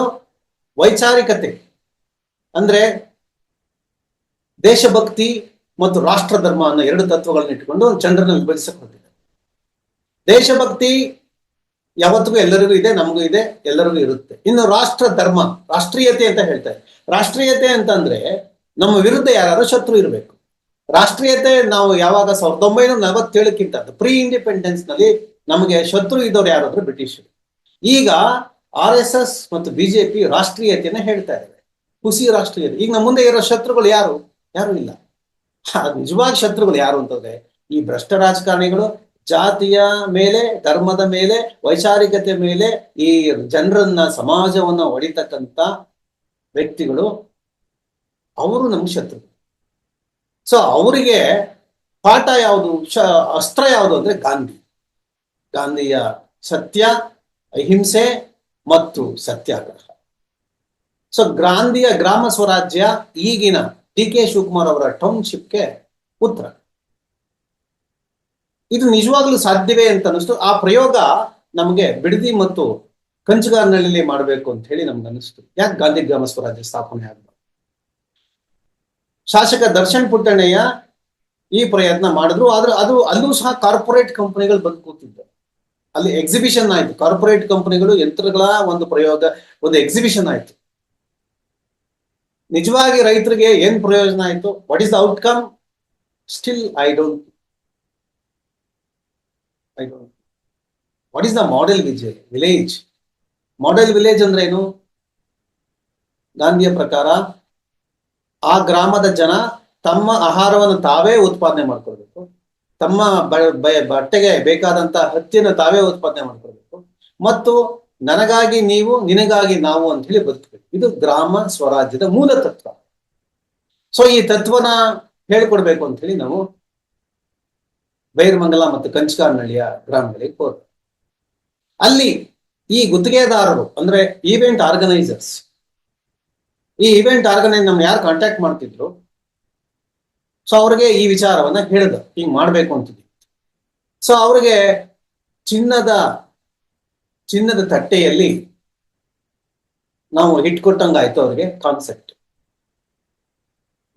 ವೈಚಾರಿಕತೆ, ಅಂದ್ರೆ ದೇಶಭಕ್ತಿ ಮತ್ತು ರಾಷ್ಟ್ರ ಧರ್ಮ ಅನ್ನೋ ಎರಡು ತತ್ವಗಳನ್ನ ಇಟ್ಕೊಂಡು ಜನರನ್ನು ವಿಭಜಿಸಕ್ ಹೊರಟಿದೆ ದೇಶಭಕ್ತಿ ಯಾವತ್ತಿಗೂ ಎಲ್ಲರಿಗೂ ಇದೆ, ನಮಗೂ ಇದೆ, ಎಲ್ಲರಿಗೂ ಇರುತ್ತೆ. ಇನ್ನು ರಾಷ್ಟ್ರ ಧರ್ಮ ರಾಷ್ಟ್ರೀಯತೆ ಅಂತ ಹೇಳ್ತಾರೆ. ರಾಷ್ಟ್ರೀಯತೆ ಅಂತಂದ್ರೆ ನಮ್ಮ ವಿರುದ್ಧ ಯಾರು ಶತ್ರು ಇರಬೇಕು. ರಾಷ್ಟ್ರೀಯತೆ ನಾವು ಯಾವಾಗ ಸಾವಿರದ ಒಂಬೈನೂರ ನಲವತ್ತೇಳಕ್ಕಿಂತ ಪ್ರೀ ಇಂಡಿಪೆಂಡೆನ್ಸ್ನಲ್ಲಿ ನಮಗೆ ಶತ್ರು ಇದ್ದವ್ರು ಯಾರಾದ್ರೂ ಬ್ರಿಟಿಷರು. ಈಗ ಆರ್ ಎಸ್ ಎಸ್ ಮತ್ತು ಬಿಜೆಪಿ ರಾಷ್ಟ್ರೀಯತೆಯನ್ನ ಹೇಳ್ತಾ ಇದ್ದಾರೆ ಹುಸಿ ರಾಷ್ಟ್ರೀಯತೆ. ಈಗ ನಮ್ಮ ಮುಂದೆ ಇರೋ ಶತ್ರುಗಳು ಯಾರು? ಯಾರು ಇಲ್ಲ. ನಿಜವಾದ ಶತ್ರುಗಳು ಯಾರು ಅಂತಂದ್ರೆ ಈ ಭ್ರಷ್ಟ ರಾಜಕಾರಣಿಗಳು ಜಾತಿಯ ಮೇಲೆ, ಧರ್ಮದ ಮೇಲೆ, ವೈಚಾರಿಕತೆ ಮೇಲೆ ಈ ಜನರನ್ನ, ಸಮಾಜವನ್ನ ಹೊಡಿತಕ್ಕಂತ ವ್ಯಕ್ತಿಗಳು. ಅವರು ನಮ್ಮ ಶತ್ರು. ಸೊ ಅವರಿಗೆ ಪಾಠ ಯಾವುದು? ಅಸ್ತ್ರ ಯಾವುದು ಅಂದ್ರೆ ಗಾಂಧಿ. ಗಾಂಧಿಯ ಸತ್ಯ, ಅಹಿಂಸೆ ಮತ್ತು ಸತ್ಯಾಗ್ರಹ. ಸೊ ಗಾಂಧಿಯ ಗ್ರಾಮ ಸ್ವರಾಜ್ಯ ಈಗಿನ ಡಿ ಕೆ ಶಿವಕುಮಾರ್ ಅವರ ಟೌನ್ಶಿಪ್ಗೆ ಉತ್ತರ. ಇದು ನಿಜವಾಗ್ಲೂ ಸಾಧ್ಯವೇ ಅಂತ ಅನಿಸ್ತು ಆ ಪ್ರಯೋಗ ನಮಗೆ ಬಿಡದಿ ಮತ್ತು ಕಂಚುಗಾರನಹಳ್ಳಿ ಮಾಡಬೇಕು ಅಂತ ಹೇಳಿ ನಮ್ಗೆ ಅನಿಸ್ತು ಯಾಕೆ ಗಾಂಧಿ ಗ್ರಾಮ ಸ್ವರಾಜ್ಯ ಸ್ಥಾಪನೆ ಆಗಬಾರ್ದು ಶಾಸಕ ದರ್ಶನ್ ಪುಟ್ಟಣ್ಣಯ್ಯ ಈ ಪ್ರಯತ್ನ ಮಾಡಿದ್ರು. ಆದ್ರೆ ಅದು, ಅಲ್ಲೂ ಸಹ ಕಾರ್ಪೊರೇಟ್ ಕಂಪನಿಗಳು ಬಂದು ಕೂತಿದ್ದ. ಅಲ್ಲಿ ಎಕ್ಸಿಬಿಷನ್ ಆಯ್ತು. ಕಾರ್ಪೊರೇಟ್ ಕಂಪನಿಗಳು ಯಂತ್ರಗಳ ಒಂದು ಪ್ರಯೋಗ, ಒಂದು ಎಕ್ಸಿಬಿಷನ್ ಆಯ್ತು. ನಿಜವಾಗಿ ರೈತರಿಗೆ ಏನ್ ಪ್ರಯೋಜನ ಆಯ್ತು? What is the outcome still I don't I don't what is the model viz village model village ಅಂದ್ರೆ ಏನು? ಗಾಂಧಿಯ ಪ್ರಕಾರ ಆ ಗ್ರಾಮದ ಜನ ತಮ್ಮ ಆಹಾರವನ್ನು ತಾವೇ ಉತ್ಪಾದನೆ ಮಾಡ್ಕೊಳ್ಬೇಕು. ತಮ್ಮ ಬಟ್ಟೆಗೆ ಬೇಕಾದಂತ ಹತ್ತಿಯನ್ನು ತಾವೇ ಉತ್ಪಾದನೆ ಮಾಡ್ಕೊಳ್ಬೇಕು. ಮತ್ತು ನನಗಾಗಿ ನೀವು, ನಿನಗಾಗಿ ನಾವು ಅಂತ ಹೇಳಿ ಬದುಕಬೇಕು. ಇದು ಗ್ರಾಮ ಸ್ವರಾಜ್ಯದ ಮೂಲ ತತ್ವ. ಸೊ ಈ ತತ್ವನ ಹೇಳ್ಕೊಡ್ಬೇಕು ಅಂತ ಹೇಳಿ ನಾವು ಬೈರ್ಮಂಗಲ ಮತ್ತು ಕಂಚಕಾರ್ನಳ್ಳಿಯ ಗ್ರಾಮಗಳಿಗೆ ಹೋದ್ರು ಅಲ್ಲಿ ಈ ಗುತ್ತಿಗೆದಾರರು, ಅಂದ್ರೆ ಈವೆಂಟ್ ಆರ್ಗನೈಸರ್ಸ್ ಈ ಇವೆಂಟ್ ಆರ್ಗನೈಸ್ ನಮ್ಗೆ ಯಾರು ಕಾಂಟ್ಯಾಕ್ಟ್ ಮಾಡ್ತಿದ್ರು? ಸೊ ಅವ್ರಿಗೆ ಈ ವಿಚಾರವನ್ನ ಹೇಳಿದ ಹಿಂಗ್ ಮಾಡ್ಬೇಕು ಅಂತಿದ್ವಿ. ಸೊ ಅವ್ರಿಗೆ ಚಿನ್ನದ ಚಿನ್ನದ ತಟ್ಟೆಯಲ್ಲಿ ನಾವು ಹಿಟ್ ಇಟ್ಕೊಟ್ಟಂಗಾಯ್ತು ಅವ್ರಿಗೆ ಕಾನ್ಸೆಪ್ಟ್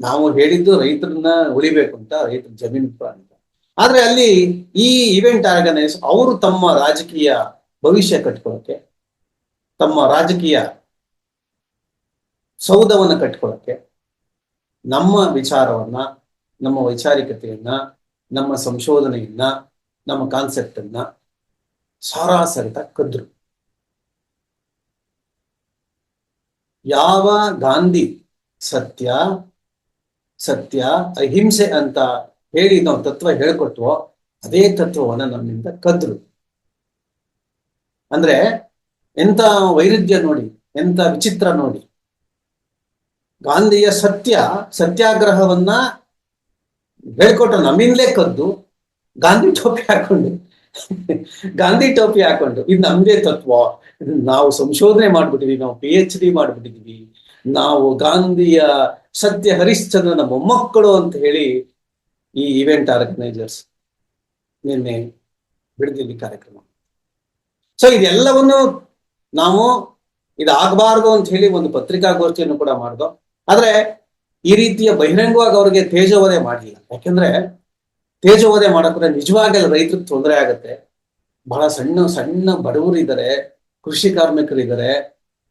ನಾವು ಹೇಳಿದ್ದು ರೈತರನ್ನ ಉಳಿಬೇಕು ಅಂತ, ರೈತರ ಜಮೀನು ಅಂತ. ಆದ್ರೆ ಅಲ್ಲಿ ಈ ಇವೆಂಟ್ ಆರ್ಗನೈಸ್ ಅವರು ತಮ್ಮ ರಾಜಕೀಯ ಭವಿಷ್ಯ ಕಟ್ಕೊಳ್ಳೋಕೆ ತಮ್ಮ ರಾಜಕೀಯ ಸೌಧವನ್ನ ಕಟ್ಕೊಳ್ಳಕ್ಕೆ ನಮ್ಮ ವಿಚಾರವನ್ನ, ನಮ್ಮ ವೈಚಾರಿಕತೆಯನ್ನ, ನಮ್ಮ ಸಂಶೋಧನೆಯನ್ನ, ನಮ್ಮ ಕಾನ್ಸೆಪ್ಟ್ ಅನ್ನ ಸಾರಾಸರಿತ ಕದ್ರು. ಯಾವ ಗಾಂಧಿ ಸತ್ಯ ಸತ್ಯ, ಅಹಿಂಸೆ ಅಂತ ಹೇಳಿ ನಾವು ತತ್ವ ಹೇಳ್ಕೊಟ್ವೋ, ಅದೇ ತತ್ವವನ್ನ ನಮ್ಮಿಂದ ಕದ್ರು. ಅಂದ್ರೆ ಎಂತ ವೈರುಧ್ಯ ನೋಡಿ, ಎಂತ ವಿಚಿತ್ರ ನೋಡಿ ಗಾಂಧಿಯ ಸತ್ಯ, ಸತ್ಯಾಗ್ರಹವನ್ನ ಹೇಳ್ಕೊಟ್ರು ನಮ್ಮಿಂದಲೇ ಕದ್ದು ಗಾಂಧಿ ಟೋಪಿ ಹಾಕೊಂಡು. ಗಾಂಧಿ ಟೋಪಿ ಹಾಕೊಂಡು, ಇದು ನಮ್ದೇ ತತ್ವ ನಾವು ಸಂಶೋಧನೆ ಮಾಡ್ಬಿಟ್ಟಿದ್ವಿ, ನಾವು ಪಿ ಎಚ್ ಡಿ ಮಾಡ್ಬಿಟ್ಟಿದೀವಿ. ನಾವು ಗಾಂಧಿಯ ಸತ್ಯ ಹರಿಶ್ಚಂದ್ರನ ಮೊಮ್ಮಕ್ಕಳು ಅಂತ ಹೇಳಿ ಈ ಇವೆಂಟ್ ಆರ್ಗನೈಸರ್ಸ್ ನಿನ್ನೆ ಬಿಡದಿಲ್ಲಿ ಕಾರ್ಯಕ್ರಮ. ಸೊ ಇದೆಲ್ಲವನ್ನು ನಾವು ಇದಾಗಬಾರ್ದು ಅಂತ ಹೇಳಿ ಒಂದು ಪತ್ರಿಕಾಗೋಷ್ಠಿಯನ್ನು ಕೂಡ ಮಾಡ್ದೋ ಆದ್ರೆ ಈ ರೀತಿಯ ಬಹಿರಂಗವಾಗಿ ಅವ್ರಿಗೆ ತೇಜವಧೆ ಮಾಡಲಿಲ್ಲ. ಯಾಕೆಂದ್ರೆ ತೇಜೋವಧೆ ಮಾಡಕ್ರೆ ನಿಜವಾಗಲೂ ರೈತರಿಗೆ ತೊಂದರೆ ಆಗತ್ತೆ. ಬಹಳ ಸಣ್ಣ ಸಣ್ಣ ಬಡವರು ಇದ್ದಾರೆ ಕೃಷಿ ಕಾರ್ಮಿಕರು ಇದ್ದಾರೆ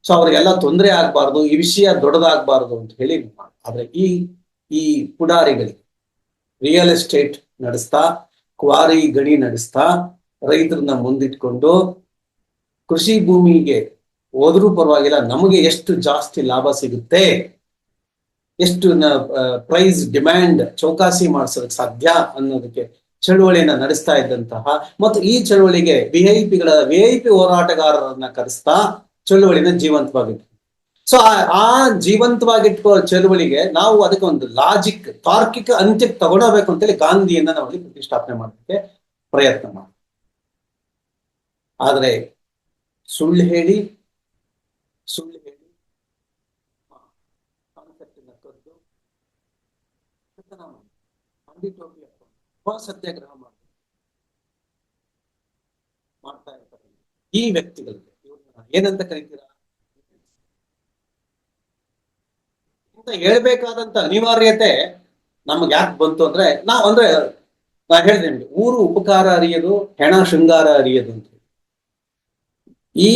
ಸೊ ಅವ್ರಿಗೆಲ್ಲ ತೊಂದರೆ ಆಗ್ಬಾರ್ದು, ಈ ವಿಷಯ ದೊಡ್ಡದಾಗಬಾರ್ದು ಅಂತ ಹೇಳಿ ಆದ್ರೆ ಈ ಈ ಪುಡಾರಿಗಳಿಗೆ ರಿಯಲ್ ಎಸ್ಟೇಟ್ ನಡೆಸ್ತಾ, ಕ್ವಾರಿ ಗಣಿ ನಡೆಸ್ತಾ ರೈತರನ್ನ ಮುಂದಿಟ್ಕೊಂಡು ಕೃಷಿ ಭೂಮಿಗೆ ಹೋದ್ರೂ ಪರವಾಗಿಲ್ಲ, ನಮಗೆ ಎಷ್ಟು ಜಾಸ್ತಿ ಲಾಭ ಸಿಗುತ್ತೆ ಎಷ್ಟು ಪ್ರೈಸ್ ಡಿಮ್ಯಾಂಡ್ ಚೌಕಾಸಿ ಮಾಡಿಸೋದಕ್ಕೆ ಸಾಧ್ಯ ಅನ್ನೋದಕ್ಕೆ ಚಳುವಳಿಯನ್ನ ನಡೆಸ್ತಾ ಇದ್ದಂತಹ ಮತ್ತು ಈ ಚಳುವಳಿಗೆ ವಿ ಐ ಪಿಗಳ ವಿ ಐ ಪಿ ಹೋರಾಟಗಾರರನ್ನ ಕರೆಸ್ತಾ ಚಳುವಳಿನ ಜೀವಂತವಾಗಿತ್ತು ಸೊ ಆ ಜೀವಂತವಾಗಿಟ್ಕೋ ಚಳುವಳಿಗೆ ನಾವು ಅದಕ್ಕೆ ಒಂದು ಲಾಜಿಕ್ ತಾರ್ಕಿಕ ಅಂತ್ಯಕ್ಕೆ ತಗೊಳಬೇಕು ಅಂತೇಳಿ ಗಾಂಧಿಯನ್ನ ನಾವು ಅಲ್ಲಿ ಪ್ರತಿಷ್ಠಾಪನೆ ಮಾಡೋದಕ್ಕೆ ಪ್ರಯತ್ನ ಮಾಡಿ ಆದ್ರೆ ಸುಳ್ಳು ಹೇಳಿ, ಸುಳ್ಳು ಹೇಳಿ ಕಾನ್ಸೆಪ್ಟನ್ನ ಕದ್ದು ಕಥನ ಮಾಡಿ, ಉಪ ಸತ್ಯಾಗ್ರಹ ಮಾಡಿ, ಮಾಡ್ತಾ ಇರ್ತಾರೆ. ಈ ವ್ಯಕ್ತಿಗಳಿಗೆ ಏನಂತ ಕರಿತೀರಾ? ಅಂತ ಹೇಳ್ಬೇಕಾದಂತ ಅನಿವಾರ್ಯತೆ ನಮ್ಗೆ ಯಾಕೆ ಬಂತು ಅಂದ್ರೆ, ನಾವ್ ಅಂದ್ರೆ ನಾ ಹೇಳಿದೆ ಊರು ಉಪಕಾರ ಅರಿಯೋದು, ಹೆಣ ಶೃಂಗಾರ ಅರಿಯದು ಅಂತ ಈ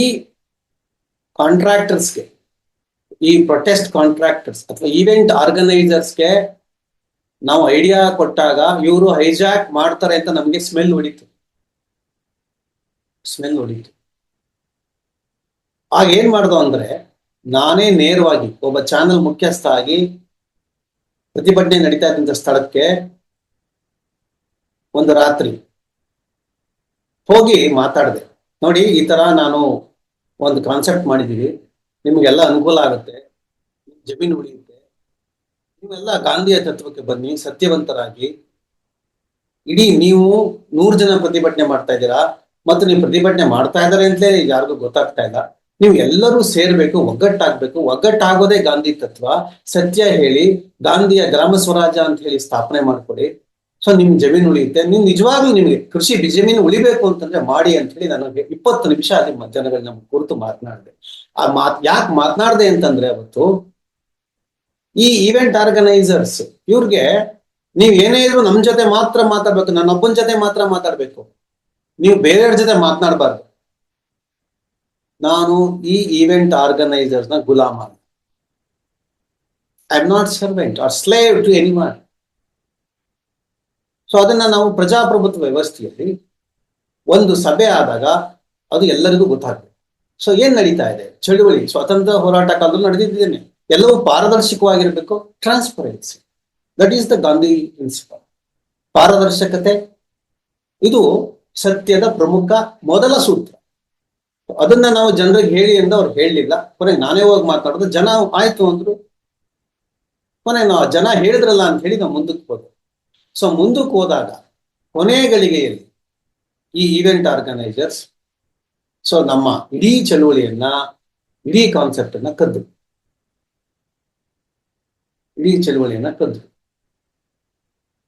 ಕಾಂಟ್ರಾಕ್ಟರ್ಸ್ಗೆ ಈ ಪ್ರೊಟೆಸ್ಟ್ ಕಾಂಟ್ರಾಕ್ಟರ್ಸ್ ಅಥವಾ ಈವೆಂಟ್ ಆರ್ಗನೈಸರ್ಸ್ಗೆ ನಾವು ಐಡಿಯಾ ಕೊಟ್ಟಾಗ ಇವರು ಹೈಜಾಕ್ ಮಾಡ್ತಾರೆ ಅಂತ ನಮಗೆ ಸ್ಮೆಲ್ ಹೊಡಿತು. ಸ್ಮೆಲ್ ಹೊಡಿತು. ಆಗ ಏನ್ ಮಾಡ್ದು ಅಂದ್ರೆ ನಾನೇ ನೇರವಾಗಿ ಒಬ್ಬ ಚಾನೆಲ್ ಮುಖ್ಯಸ್ಥ ಆಗಿ ಪ್ರತಿಭಟನೆ ನಡೀತಾ ಇದ್ದಂತ ಸ್ಥಳಕ್ಕೆ ಒಂದು ರಾತ್ರಿ ಹೋಗಿ ಮಾತಾಡಿದೆ. ನೋಡಿ, ಈ ತರ ನಾನು ಒಂದು ಕಾನ್ಸೆಪ್ಟ್ ಮಾಡಿದೀವಿ. ನಿಮಗೆಲ್ಲ ಅನುಕೂಲ ಆಗುತ್ತೆ. ಜಮೀನು ಉಳಿಯುತ್ತೆ ನೀವೆಲ್ಲ ಗಾಂಧಿಯ ತತ್ವಕ್ಕೆ ಬನ್ನಿ, ಸತ್ಯವಂತರಾಗಿ. ಇಡೀ ನೀವು ನೂರು ಜನ ಪ್ರತಿಭಟನೆ ಮಾಡ್ತಾ ಇದ್ದೀರಾ? ಮತ್ತು ನೀವು ಪ್ರತಿಭಟನೆ ಮಾಡ್ತಾ ಇದ್ದಾರೆ ಅಂತಲೇ ಯಾರಿಗೂ ಗೊತ್ತಾಗ್ತಾ ಇಲ್ಲ. ನೀವು ಎಲ್ಲರೂ ಸೇರ್ಬೇಕು, ಒಗ್ಗಟ್ಟಾಗ್ಬೇಕು. ಒಗ್ಗಟ್ಟಾಗೋದೇ ಗಾಂಧಿ ತತ್ವ. ಸತ್ಯ ಹೇಳಿ, ಗಾಂಧಿಯ ಗ್ರಾಮ ಸ್ವರಾಜ್ಯ ಅಂತ ಹೇಳಿ ಸ್ಥಾಪನೆ ಮಾಡ್ಕೊಡಿ. ಸೊ, ನಿಮ್ ಜಮೀನು ಉಳಿಯುತ್ತೆ. ನೀವು ನಿಜವಾಗ್ಲೂ ನಿಮಗೆ ಕೃಷಿ ಜಮೀನು ಉಳಿಬೇಕು ಅಂತಂದ್ರೆ ಮಾಡಿ ಅಂತ ಹೇಳಿ ನಾನು ಇಪ್ಪತ್ತು ನಿಮಿಷ ಅಲ್ಲಿ ಮಧ್ಯಾಹ್ನಗಳನ್ನ ಕುರಿತು ಮಾತನಾಡಿದೆ. ಆ ಮಾತ್ ಯಾಕೆ ಮಾತನಾಡಿದೆ ಅಂತಂದ್ರೆ ಅವತ್ತು ಈ ಇವೆಂಟ್ ಆರ್ಗನೈಸರ್ಸ್ ಇವ್ರಿಗೆ ನೀವ್ ಏನೇ ಇದ್ರು ನಮ್ ಜೊತೆ ಮಾತ್ರ ಮಾತಾಡ್ಬೇಕು ನನ್ನ ಒಬ್ಬನ ಜೊತೆ ಮಾತ್ರ ಮಾತಾಡ್ಬೇಕು. ನೀವು ಬೇರೆಯವ್ರ ಜೊತೆ ಮಾತನಾಡಬಾರ್ದು. ನಾನು ಈ ಇವೆಂಟ್ ಆರ್ಗನೈಸರ್ಸ್ನ ಗುಲಾಮ. I am not servant or slave to any man so ಅದನ್ನ ನಾವು ಪ್ರಜಾಪ್ರಭುತ್ವ ವ್ಯವಸ್ಥೆಯಲ್ಲಿ ಒಂದು ಸಭೆ ಆದಾಗ ಅದು ಎಲ್ಲರಿಗೂ ಗೊತ್ತಾಗ್ಬೇಕು ಸೊ ಏನ್ ನಡೀತಾ ಇದೆ? ಚಳುವಳಿ, ಸ್ವಾತಂತ್ರ್ಯ ಹೋರಾಟ ಕಾಲದಲ್ಲಿ ನಡೆದಿದ್ದೇನೆ. ಎಲ್ಲವೂ ಪಾರದರ್ಶಕವಾಗಿರಬೇಕು. Transparency that is the Gandhi principle ಪಾರದರ್ಶಕತೆ, ಇದು ಸತ್ಯದ ಪ್ರಮುಖ ಮೊದಲ ಸೂತ್ರ. ಅದನ್ನ ನಾವು ಜನರಿಗೆ ಹೇಳಿ ಅಂತ ಅವ್ರು ಹೇಳಲಿಲ್ಲ. ಕೊನೆಗೆ ನಾನೇ ಹೋಗಿ ಮಾತಾಡೋದು, ಜನ ಆಯ್ತು ಅಂದ್ರು. ಕೊನೆಗೆ ನಾವು ಜನ ಹೇಳಿದ್ರಲ್ಲ ಅಂತ ಹೇಳಿ ನಾವು ಮುಂದಕ್ಕೆ ಹೋದ್ರು ಸೊ ಮುಂದಕ್ಕೆ ಹೋದಾಗ ಕೊನೆ ಗಳಿಗೆಯಲ್ಲಿ ಈ ಈವೆಂಟ್ ಆರ್ಗನೈಸರ್ಸ್ ಸೊ ನಮ್ಮ ಇಡೀ ಚಳುವಳಿಯನ್ನ, ಇಡೀ ಕಾನ್ಸೆಪ್ಟ್ ಅನ್ನ ಕದ್ದು. ಇಡೀ ಚಳುವಳಿಯನ್ನ ಕದ್ದು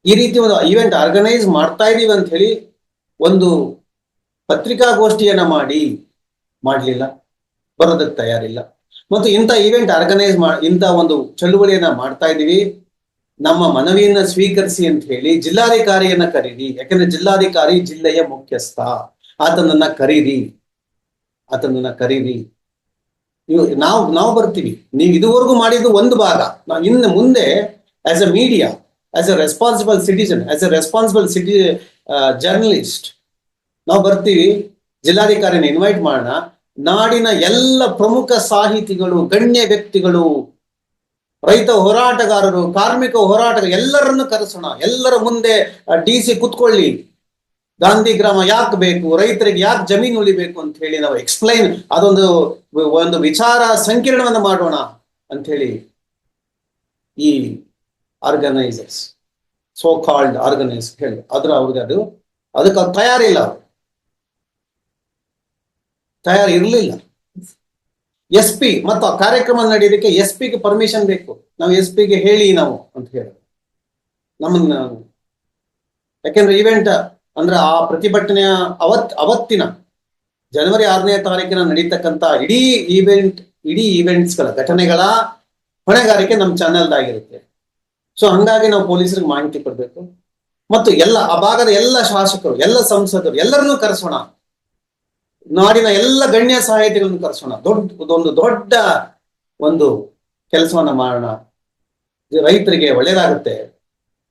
ಈ ರೀತಿ ಒಂದು ಇವೆಂಟ್ ಆರ್ಗನೈಸ್ ಮಾಡ್ತಾ ಇದೀವಿ ಅಂತ ಹೇಳಿ ಒಂದು ಪತ್ರಿಕಾಗೋಷ್ಠಿಯನ್ನ ಮಾಡಿ ಮಾಡ್ಲಿಲ್ಲ. ಬರೋದಕ್ಕೆ ತಯಾರಿಲ್ಲ. ಮತ್ತು ಇಂಥ ಈವೆಂಟ್ ಆರ್ಗನೈಸ್ ಮಾ, ಇಂಥ ಒಂದು ಚಳುವಳಿಯನ್ನ ಮಾಡ್ತಾ ಇದೀವಿ. ನಮ್ಮ ಮನವಿಯನ್ನ ಸ್ವೀಕರಿಸಿ ಅಂತ ಹೇಳಿ ಜಿಲ್ಲಾಧಿಕಾರಿಯನ್ನ ಕರೀರಿ. ಯಾಕಂದ್ರೆ ಜಿಲ್ಲಾಧಿಕಾರಿ ಜಿಲ್ಲೆಯ ಮುಖ್ಯಸ್ಥ. ಆತನನ್ನ ಕರೀರಿ. ಆತನನ್ನ ಕರೀರಿ. ನೀವು, ನಾವು ಬರ್ತೀವಿ. ನೀವು ಇದುವರೆಗೂ ಮಾಡಿದ್ದು ಒಂದು ಭಾಗ. ನಾವು ಇನ್ನು ಮುಂದೆ as a media as a responsible citizen as a responsible city journalist ನಾವು ಬರ್ತೀವಿ. ಜಿಲ್ಲಾಧಿಕಾರಿನ ಇನ್ವೈಟ್ ಮಾಡೋಣ. ನಾಡಿನ ಎಲ್ಲ ಪ್ರಮುಖ ಸಾಹಿತಿಗಳು, ಗಣ್ಯ ವ್ಯಕ್ತಿಗಳು, ರೈತ ಹೋರಾಟಗಾರರು, ಕಾರ್ಮಿಕ ಹೋರಾಟಗಾರ ಎಲ್ಲರನ್ನು ಕರೆಸೋಣ. ಎಲ್ಲರ ಮುಂದೆ ಡಿ ಸಿ ಕುತ್ಕೊಳ್ಳಿ. ಗಾಂಧಿ ಗ್ರಾಮ ಯಾಕೆ ಬೇಕು? ರೈತರಿಗೆ ಯಾಕೆ ಜಮೀನು ಉಳಿಬೇಕು ಅಂತ ಹೇಳಿ ನಾವು ಎಕ್ಸ್ಪ್ಲೈನ್ ಅದೊಂದು ಒಂದು ವಿಚಾರ ಸಂಕಿರಣವನ್ನು ಮಾಡೋಣ ಅಂತ ಹೇಳಿ ಈ ಆರ್ಗನೈಸರ್ಸ್ ಸೋ ಕಾಲ್ಡ್ ಆರ್ಗನೈಸ್ ಹೇಳಿ. ಅದ್ರ ಅವ್ರಿಗೆ ಅದು ಅದಕ್ಕೆ ಅವ್ರು ತಯಾರಿಲ್ಲ ತಯಾರಿ ಇರಲಿಲ್ಲ. ಎಸ್ ಪಿ ಮತ್ತು ಕಾರ್ಯಕ್ರಮ ನಡೆಯೋದಕ್ಕೆ ಎಸ್ ಪಿಗೆ ಪರ್ಮಿಷನ್ ಬೇಕು. ನಾವು ಎಸ್ ಪಿಗೆ ಹೇಳಿ ನಾವು ಅಂತ ಹೇಳಿ. ನಮ್ಮನ್ನ ಯಾಕೆಂದ್ರೆ ಇವೆಂಟ್ ಅಂದ್ರೆ ಆ ಪ್ರತಿಭಟನೆಯ ಅವತ್, ಅವತ್ತಿನ ಜನವರಿ ಆರನೇ ತಾರೀಕಿನ ನಡೀತಕ್ಕಂತ ಇಡೀ ಈವೆಂಟ್ ಇಡೀ ಇವೆಂಟ್ಸ್ಗಳ ಘಟನೆಗಳ ಹೊಣೆಗಾರಿಕೆ ನಮ್ಮ ಚಾನೆಲ್ದಾಗಿರುತ್ತೆ ಸೊ ಹಂಗಾಗಿ ನಾವು ಪೊಲೀಸರಿಗೆ ಮಾಹಿತಿ ಕೊಡಬೇಕು. ಮತ್ತು ಎಲ್ಲ, ಆ ಭಾಗದ ಎಲ್ಲ ಶಾಸಕರು, ಎಲ್ಲ ಸಂಸದರು, ಎಲ್ಲರನ್ನೂ ಕರೆಸೋಣ. ನಾಡಿನ ಎಲ್ಲ ಗಣ್ಯ ಸಾಹಿತಿಗಳನ್ನು ಕರೆಸೋಣ. ದೊಡ್ಡ ಒಂದು ದೊಡ್ಡ ಒಂದು ಕೆಲಸವನ್ನ ಮಾಡೋಣ. ರೈತರಿಗೆ ಒಳ್ಳೇದಾಗುತ್ತೆ.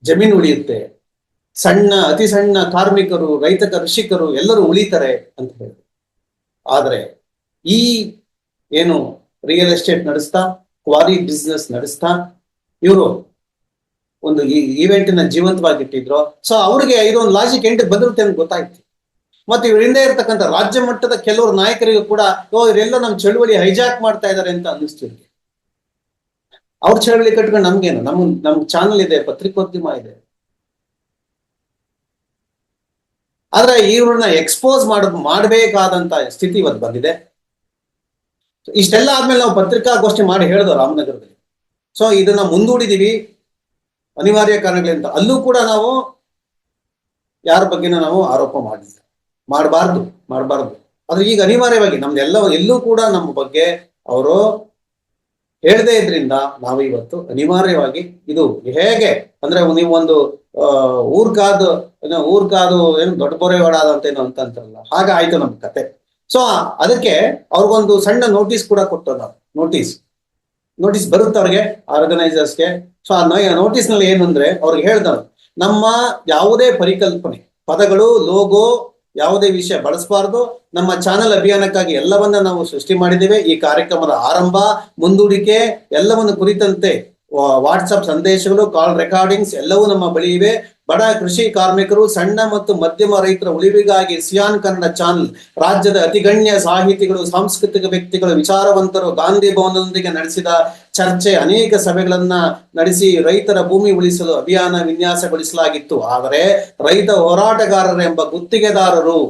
ಜಮೀನು ಉಳಿಯುತ್ತೆ. ಸಣ್ಣ, ಅತಿ ಸಣ್ಣ ಕಾರ್ಮಿಕರು, ರೈತ, ಕೃಷಿಕರು ಎಲ್ಲರೂ ಉಳಿತಾರೆ ಅಂತ ಹೇಳಿ ಆದರೆ ಈ ಏನು ರಿಯಲ್ ಎಸ್ಟೇಟ್ ನಡೆಸ್ತಾ ಕ್ವಾರಿ ಬಿಸ್ನೆಸ್ ನಡೆಸ್ತಾ, ಇವರು ಒಂದು ಈ ಇವೆಂಟಿನ ಜೀವಂತವಾಗಿಟ್ಟಿದ್ರು. ಸೊ ಅವ್ರಿಗೆ ಇದೊಂದು ಲಾಜಿಕ್ ಎಂಟು ಬಂದಿರುತ್ತೆ ಅಂತ ಗೊತ್ತಾಯ್ತು. ಮತ್ತೆ ಇವರಿಂದ ಇರತಕ್ಕಂತ ರಾಜ್ಯ ಮಟ್ಟದ ಕೆಲವರು ನಾಯಕರಿಗೂ ಕೂಡ, ಓ, ಇವರೆಲ್ಲ ನಮ್ಮ ಚಳುವಳಿ ಹೈಜಾಕ್ ಮಾಡ್ತಾ ಇದ್ದಾರೆ ಅಂತ ಅನ್ನಿಸ್ತಿರ್ಲಿ ಅವ್ರ ಚಳುವಳಿ ಕಟ್ಕೊಂಡು ನಮ್ಗೇನು? ನಮ್ ನಮ್ ಚಾನಲ್ ಇದೆ, ಪತ್ರಿಕೋದ್ಯಮ ಇದೆ. ಆದ್ರೆ ಇವ್ರನ್ನ ಎಕ್ಸ್ಪೋಸ್ ಮಾಡ, ಮಾಡಬೇಕಾದಂತ ಸ್ಥಿತಿ ಇವತ್ತು ಬಂದಿದೆ. ಇಷ್ಟೆಲ್ಲ ಆದ್ಮೇಲೆ ನಾವು ಪತ್ರಿಕಾಗೋಷ್ಠಿ ಮಾಡಿ ಹೇಳಿದ್ರು ರಾಮನಗರದಲ್ಲಿ. ಸೊ ಇದನ್ನ ಮುಂದೂಡಿದೀವಿ. ಅನಿವಾರ್ಯ ಕಾರಣಗಳಿಂದ ಅಲ್ಲೂ ಕೂಡ ನಾವು ಯಾರ ಬಗ್ಗೆನೂ ನಾವು ಆರೋಪ ಮಾಡಿಲ್ಲ. ಮಾಡಬಾರ್ದು ಮಾಡಬಾರ್ದು. ಆದ್ರೆ ಈಗ ಅನಿವಾರ್ಯವಾಗಿ ನಮ್ದೆಲ್ಲ ಎಲ್ಲೂ ಕೂಡ ನಮ್ಮ ಬಗ್ಗೆ ಅವರು ಹೇಳದೇ ಇದ್ರಿಂದ ನಾವು ಇವತ್ತು ಅನಿವಾರ್ಯವಾಗಿ ಇದು ಹೇಗೆ ಅಂದ್ರೆ ನೀವು ಒಂದು ಊರ್ಗಾದು, ಏನೋ ಊರ್ಗಾದು ಏನು ದೊಡ್ಡ ಅಂತ ಏನೋ ಅಂತ ಅಂತಾರಲ್ಲ ಹಾಗ ಆಯ್ತು ನಮ್ ಕತೆ. ಸೊ ಅದಕ್ಕೆ ಅವ್ರಿಗೊಂದು ಸಣ್ಣ ನೋಟಿಸ್ ಕೂಡ ಕೊಟ್ಟದ ನೋಟಿಸ್ ನೋಟಿಸ್ ಬರುತ್ತೆ ಅವ್ರಿಗೆ ಆರ್ಗನೈಸರ್ಸ್ಗೆ ಸೊ ಆ ನೋಟಿಸ್ನಲ್ಲಿ ಏನಂದ್ರೆ ಅವ್ರಿಗೆ ಹೇಳ್ದವ್ರು, ನಮ್ಮ ಯಾವುದೇ ಪರಿಕಲ್ಪನೆ, ಪದಗಳು ಲೋಗೋ ಯಾವುದೇ ವಿಷಯ ಬಳಸಬಾರದು. ನಮ್ಮ ಚಾನೆಲ್ ಅಭಿಯಾನಕ್ಕಾಗಿ ಎಲ್ಲವನ್ನ ನಾವು ಸೃಷ್ಟಿ ಮಾಡಿದ್ದೇವೆ. ಈ ಕಾರ್ಯಕ್ರಮದ ಆರಂಭ, ಮುಂದೂಡಿಕೆ ಎಲ್ಲವನ್ನು ಕುರಿತಂತೆ ವಾಟ್ಸಪ್ ಸಂದೇಶಗಳು ಕಾಲ್ ರೆಕಾರ್ಡಿಂಗ್ಸ್ ಎಲ್ಲವೂ ನಮ್ಮ ಬಳಿ ಇವೆ. ಬಡ ಕೃಷಿ ಕಾರ್ಮಿಕರು, ಸಣ್ಣ ಮತ್ತು ಮಧ್ಯಮ ರೈತರ ಉಳಿವಿಗಾಗಿ ಸಿಯಾನ್ ಕನ್ನಡ ಚಾನಲ್, ರಾಜ್ಯದ ಅತಿಗಣ್ಯ ಸಾಹಿತಿಗಳು, ಸಾಂಸ್ಕೃತಿಕ ವ್ಯಕ್ತಿಗಳು, ವಿಚಾರವಂತರು ಗಾಂಧಿ ಭವನದೊಂದಿಗೆ ನಡೆಸಿದ ಚರ್ಚೆ ಅನೇಕ ಸಭೆಗಳನ್ನ ನಡೆಸಿ ರೈತರ ಭೂಮಿ ಉಳಿಸಲು ಅಭಿಯಾನ ವಿನ್ಯಾಸಗೊಳಿಸಲಾಗಿತ್ತು. ಆದರೆ ರೈತ ಹೋರಾಟಗಾರರೆಂಬ ಗುತ್ತಿಗೆದಾರರು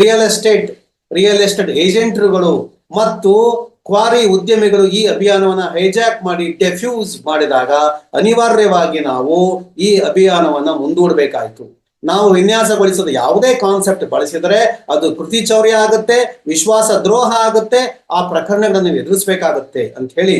ರಿಯಲ್ ಎಸ್ಟೇಟ್ ರಿಯಲ್ ಎಸ್ಟೇಟ್ ಏಜೆಂಟ್ರುಗಳು ಮತ್ತು ಕ್ವಾರಿ ಉದ್ಯಮಿಗಳು ಈ ಅಭಿಯಾನವನ್ನ ಹೈಜಾಕ್ ಮಾಡಿ ಡೆಫ್ಯೂಸ್ ಮಾಡಿದಾಗ ಅನಿವಾರ್ಯವಾಗಿ ನಾವು ಈ ಅಭಿಯಾನವನ್ನ ಮುಂದೂಡಬೇಕಾಯ್ತು. ನಾವು ವಿನ್ಯಾಸಗೊಳಿಸಿದ ಯಾವುದೇ ಕಾನ್ಸೆಪ್ಟ್ ಬಳಸಿದರೆ ಅದು ಕೃತಿಚೌರ್ಯ ಆಗುತ್ತೆ, ವಿಶ್ವಾಸ ದ್ರೋಹ ಆಗುತ್ತೆ, ಆ ಪ್ರಕರಣಗಳನ್ನು ಎದುರಿಸಬೇಕಾಗುತ್ತೆ ಅಂತ ಹೇಳಿ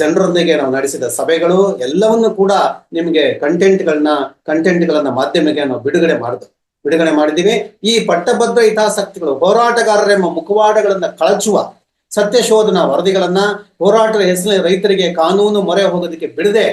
ಜನರೊಂದಿಗೆ ನಾವು ನಡೆಸಿದ ಸಭೆಗಳು ಎಲ್ಲವನ್ನು ಕೂಡ ನಿಮಗೆ ಕಂಟೆಂಟ್ಗಳನ್ನ ಕಂಟೆಂಟ್ಗಳನ್ನ ಮಾಧ್ಯಮಕ್ಕೆ ನಾವು ಬಿಡುಗಡೆ ಮಾಡಿದ್ವಿ ಬಿಡುಗಡೆ ಮಾಡಿದ್ದೀವಿ. ಈ ಪಟ್ಟಭದ್ರ ಹಿತಾಸಕ್ತಿಗಳು ಹೋರಾಟಗಾರರೆಂಬ ಮುಖವಾಡಗಳನ್ನ ಕಳಚುವ ಸತ್ಯ ಶೋಧನಾ ವರದಿಗಳನ್ನ ಹೋರಾಟದ ಹೆಸರಿನಲ್ಲಿ ರೈತರಿಗೆ ಕಾನೂನು ಮೊರೆ ಹೋಗೋದಕ್ಕೆ ಬಿಡದೆ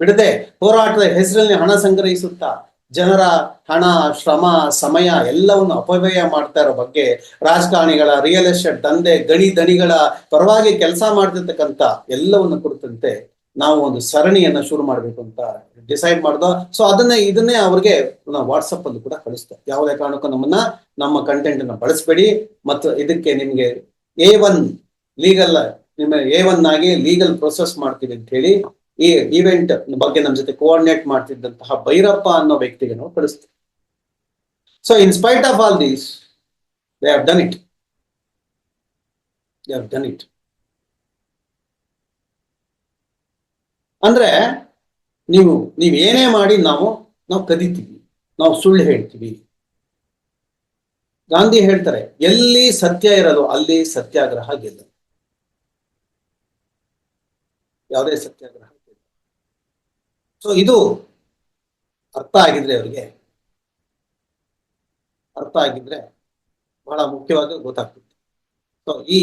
ಬಿಡದೆ ಹೋರಾಟದ ಹೆಸರಿನಲ್ಲಿ ಹಣ ಸಂಗ್ರಹಿಸುತ್ತಾ ಜನರ ಹಣ, ಶ್ರಮ, ಸಮಯ ಎಲ್ಲವನ್ನು ಅಪವ್ಯಯ ಮಾಡ್ತಾ ಇರೋ ಬಗ್ಗೆ ರಾಜಕಾರಣಿಗಳ ರಿಯಲ್ ಎಸ್ಟೇಟ್ ದಂಧೆ, ಗಣಿ ದಣಿಗಳ ಪರವಾಗಿ ಕೆಲಸ ಮಾಡ್ತಿರ್ತಕ್ಕಂಥ ಎಲ್ಲವನ್ನು ಕುರಿತಂತೆ ನಾವು ಒಂದು ಸರಣಿಯನ್ನ ಶುರು ಮಾಡಬೇಕು ಅಂತ ಡಿಸೈಡ್ ಮಾಡ್ದೋ ಸೊ ಅದನ್ನೇ ಇದನ್ನೇ ಅವ್ರಿಗೆ ನಾವು ವಾಟ್ಸಪ್ ಅಲ್ಲಿ ಕೂಡ ಕಳಿಸ್ತೇವೆ ಯಾವುದೇ ಕಾರಣಕ್ಕೂ ನಮ್ಮನ್ನ ನಮ್ಮ ಕಂಟೆಂಟ್ ಅನ್ನ ಬಳಸಬೇಡಿ ಮತ್ತು ಇದಕ್ಕೆ ನಿಮ್ಗೆ ಎ ಒನ್ ಲೀಗಲ್ ನಿಮ್ಮ ಎ ಒನ್ ಆಗಿ ಲೀಗಲ್ ಪ್ರೊಸೆಸ್ ಮಾಡ್ತೀವಿ ಅಂತ ಹೇಳಿ ಈ ಇವೆಂಟ್ ಬಗ್ಗೆ ನಮ್ಮ ಜೊತೆ ಕೋಆರ್ಡಿನೇಟ್ ಮಾಡ್ತಿದ್ದಂತಹ ಭೈರಪ್ಪ ಅನ್ನೋ ವ್ಯಕ್ತಿಗೆ ನಾವು ಕಳಿಸ್ತೀವಿ. So in spite of all these they have done it they have done it ಅಂದ್ರೆ ನೀವು ನೀವು ಏನೇ ಮಾಡಿ ನಾವು ನಾವು ಕದಿತೀವಿ. ನಾವು ಸುಳ್ಳು ಹೇಳ್ತೀವಿ. ಗಾಂಧಿ ಹೇಳ್ತಾರೆ, ಎಲ್ಲಿ ಸತ್ಯ ಇರಲು ಅಲ್ಲಿ ಸತ್ಯಾಗ್ರಹ ಗೆಲ್ಲ ಯಾವುದೇ ಸತ್ಯಾಗ್ರಹ ಗೆಲ್ಲ ಸೊ ಇದು ಅರ್ಥ ಆಗಿದ್ರೆ ಅವರಿಗೆ, ಅರ್ಥ ಆಗಿದ್ರೆ ಬಹಳ ಮುಖ್ಯವಾಗಿ ಗೊತ್ತಾಗ್ತಿತ್ತು ಸೊ ಈ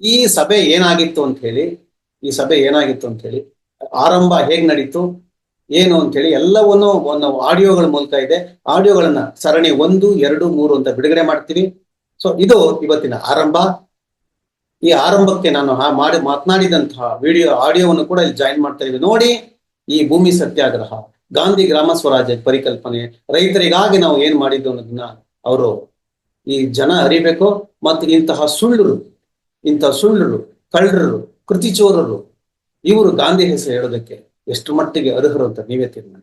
ಈ ಸಭೆ ಏನಾಗಿತ್ತು ಅಂತ ಹೇಳಿ, ಈ ಸಭೆ ಏನಾಗಿತ್ತು ಅಂತ ಹೇಳಿ, ಆರಂಭ ಹೇಗ್ ನಡೀತು? ಏನು ಅಂತ ಹೇಳಿ ಎಲ್ಲವನ್ನು ಒಂದು ಆಡಿಯೋಗಳ ಮೂಲಕ ಇದೆ. ಆಡಿಯೋಗಳನ್ನ ಸರಣಿ ಒಂದು, ಎರಡು, ಮೂರು ಅಂತ ಬಿಡುಗಡೆ ಮಾಡ್ತೀವಿ. ಸೊ ಇದು ಇವತ್ತಿನ ಆರಂಭ. ಈ ಆರಂಭಕ್ಕೆ ನಾನು ಮಾಡಿ ಮಾತನಾಡಿದಂತಹ ವಿಡಿಯೋ, ಆಡಿಯೋವನ್ನು ಕೂಡ ಇಲ್ಲಿ ಜಾಯಿನ್ ಮಾಡ್ತಾ ಇದ್ದೀವಿ. ನೋಡಿ, ಈ ಭೂಮಿ ಸತ್ಯಾಗ್ರಹ, ಗಾಂಧಿ ಗ್ರಾಮ ಸ್ವರಾಜ್ಯ ಪರಿಕಲ್ಪನೆ, ರೈತರಿಗಾಗಿ ನಾವು ಏನ್ ಮಾಡಿದ್ದು ಅನ್ನೋದನ್ನ ಅವರು ಈ ಜನ ಅರಿಬೇಕು. ಮತ್ತು ಇಂತಹ ಸುಳ್ಳರು ಇಂತಹ ಸುಳ್ಳರು, ಕಳ್ಳರು, ಕೃತಿಚೋರರು, ಇವರು ಗಾಂಧಿ ಹೆಸರು ಹೇಳೋದಕ್ಕೆ ಎಷ್ಟು ಮಟ್ಟಿಗೆ ಅರ್ಹರು ಅಂತ ನೀವೇ ತೀರ್ಮಾನ.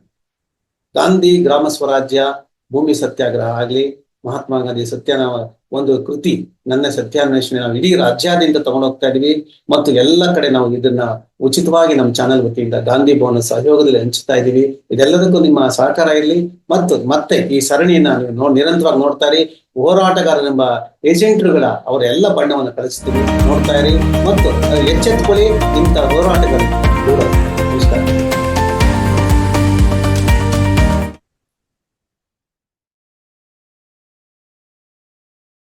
ಗಾಂಧಿ ಗ್ರಾಮ ಸ್ವರಾಜ್ಯ, ಭೂಮಿ ಸತ್ಯಾಗ್ರಹ ಆಗ್ಲಿ, ಮಹಾತ್ಮ ಗಾಂಧಿ ಸತ್ಯನ ಒಂದು ಕೃತಿ ನನ್ನ ಸತ್ಯಾನ್ವೇಷಣೆ ನಾವು ಇಡೀ ರಾಜ್ಯಾದ್ಯಂತ ತಗೊಂಡೋಗ್ತಾ ಇದೀವಿ. ಮತ್ತು ಎಲ್ಲ ಕಡೆ ನಾವು ಇದನ್ನ ಉಚಿತವಾಗಿ ನಮ್ಮ ಚಾನೆಲ್ ವತಿಯಿಂದ ಗಾಂಧಿ ಭವನ ಸಹಯೋಗದಲ್ಲಿ ಹಂಚುತ್ತಾ ಇದೀವಿ. ಇದೆಲ್ಲದಕ್ಕೂ ನಿಮ್ಮ ಸಹಕಾರ ಇರಲಿ. ಮತ್ತು ಮತ್ತೆ ಈ ಸರಣಿಯನ್ನ ನೀವು ನಿರಂತರವಾಗಿ ನೋಡ್ತಾ ಇರಿ. ಹೋರಾಟಗಾರನೆಂಬ ಏಜೆಂಟ್ರುಗಳ ಅವರ ಎಲ್ಲ ಬಣ್ಣವನ್ನು ಕಳಿಸ್ತೀವಿ ನೋಡ್ತಾ ಇರಿ. ಮತ್ತು ಎಚ್ಚೆತ್ಕೊಳ್ಳಿ ಇಂಥ ಹೋರಾಟಗಾರರು.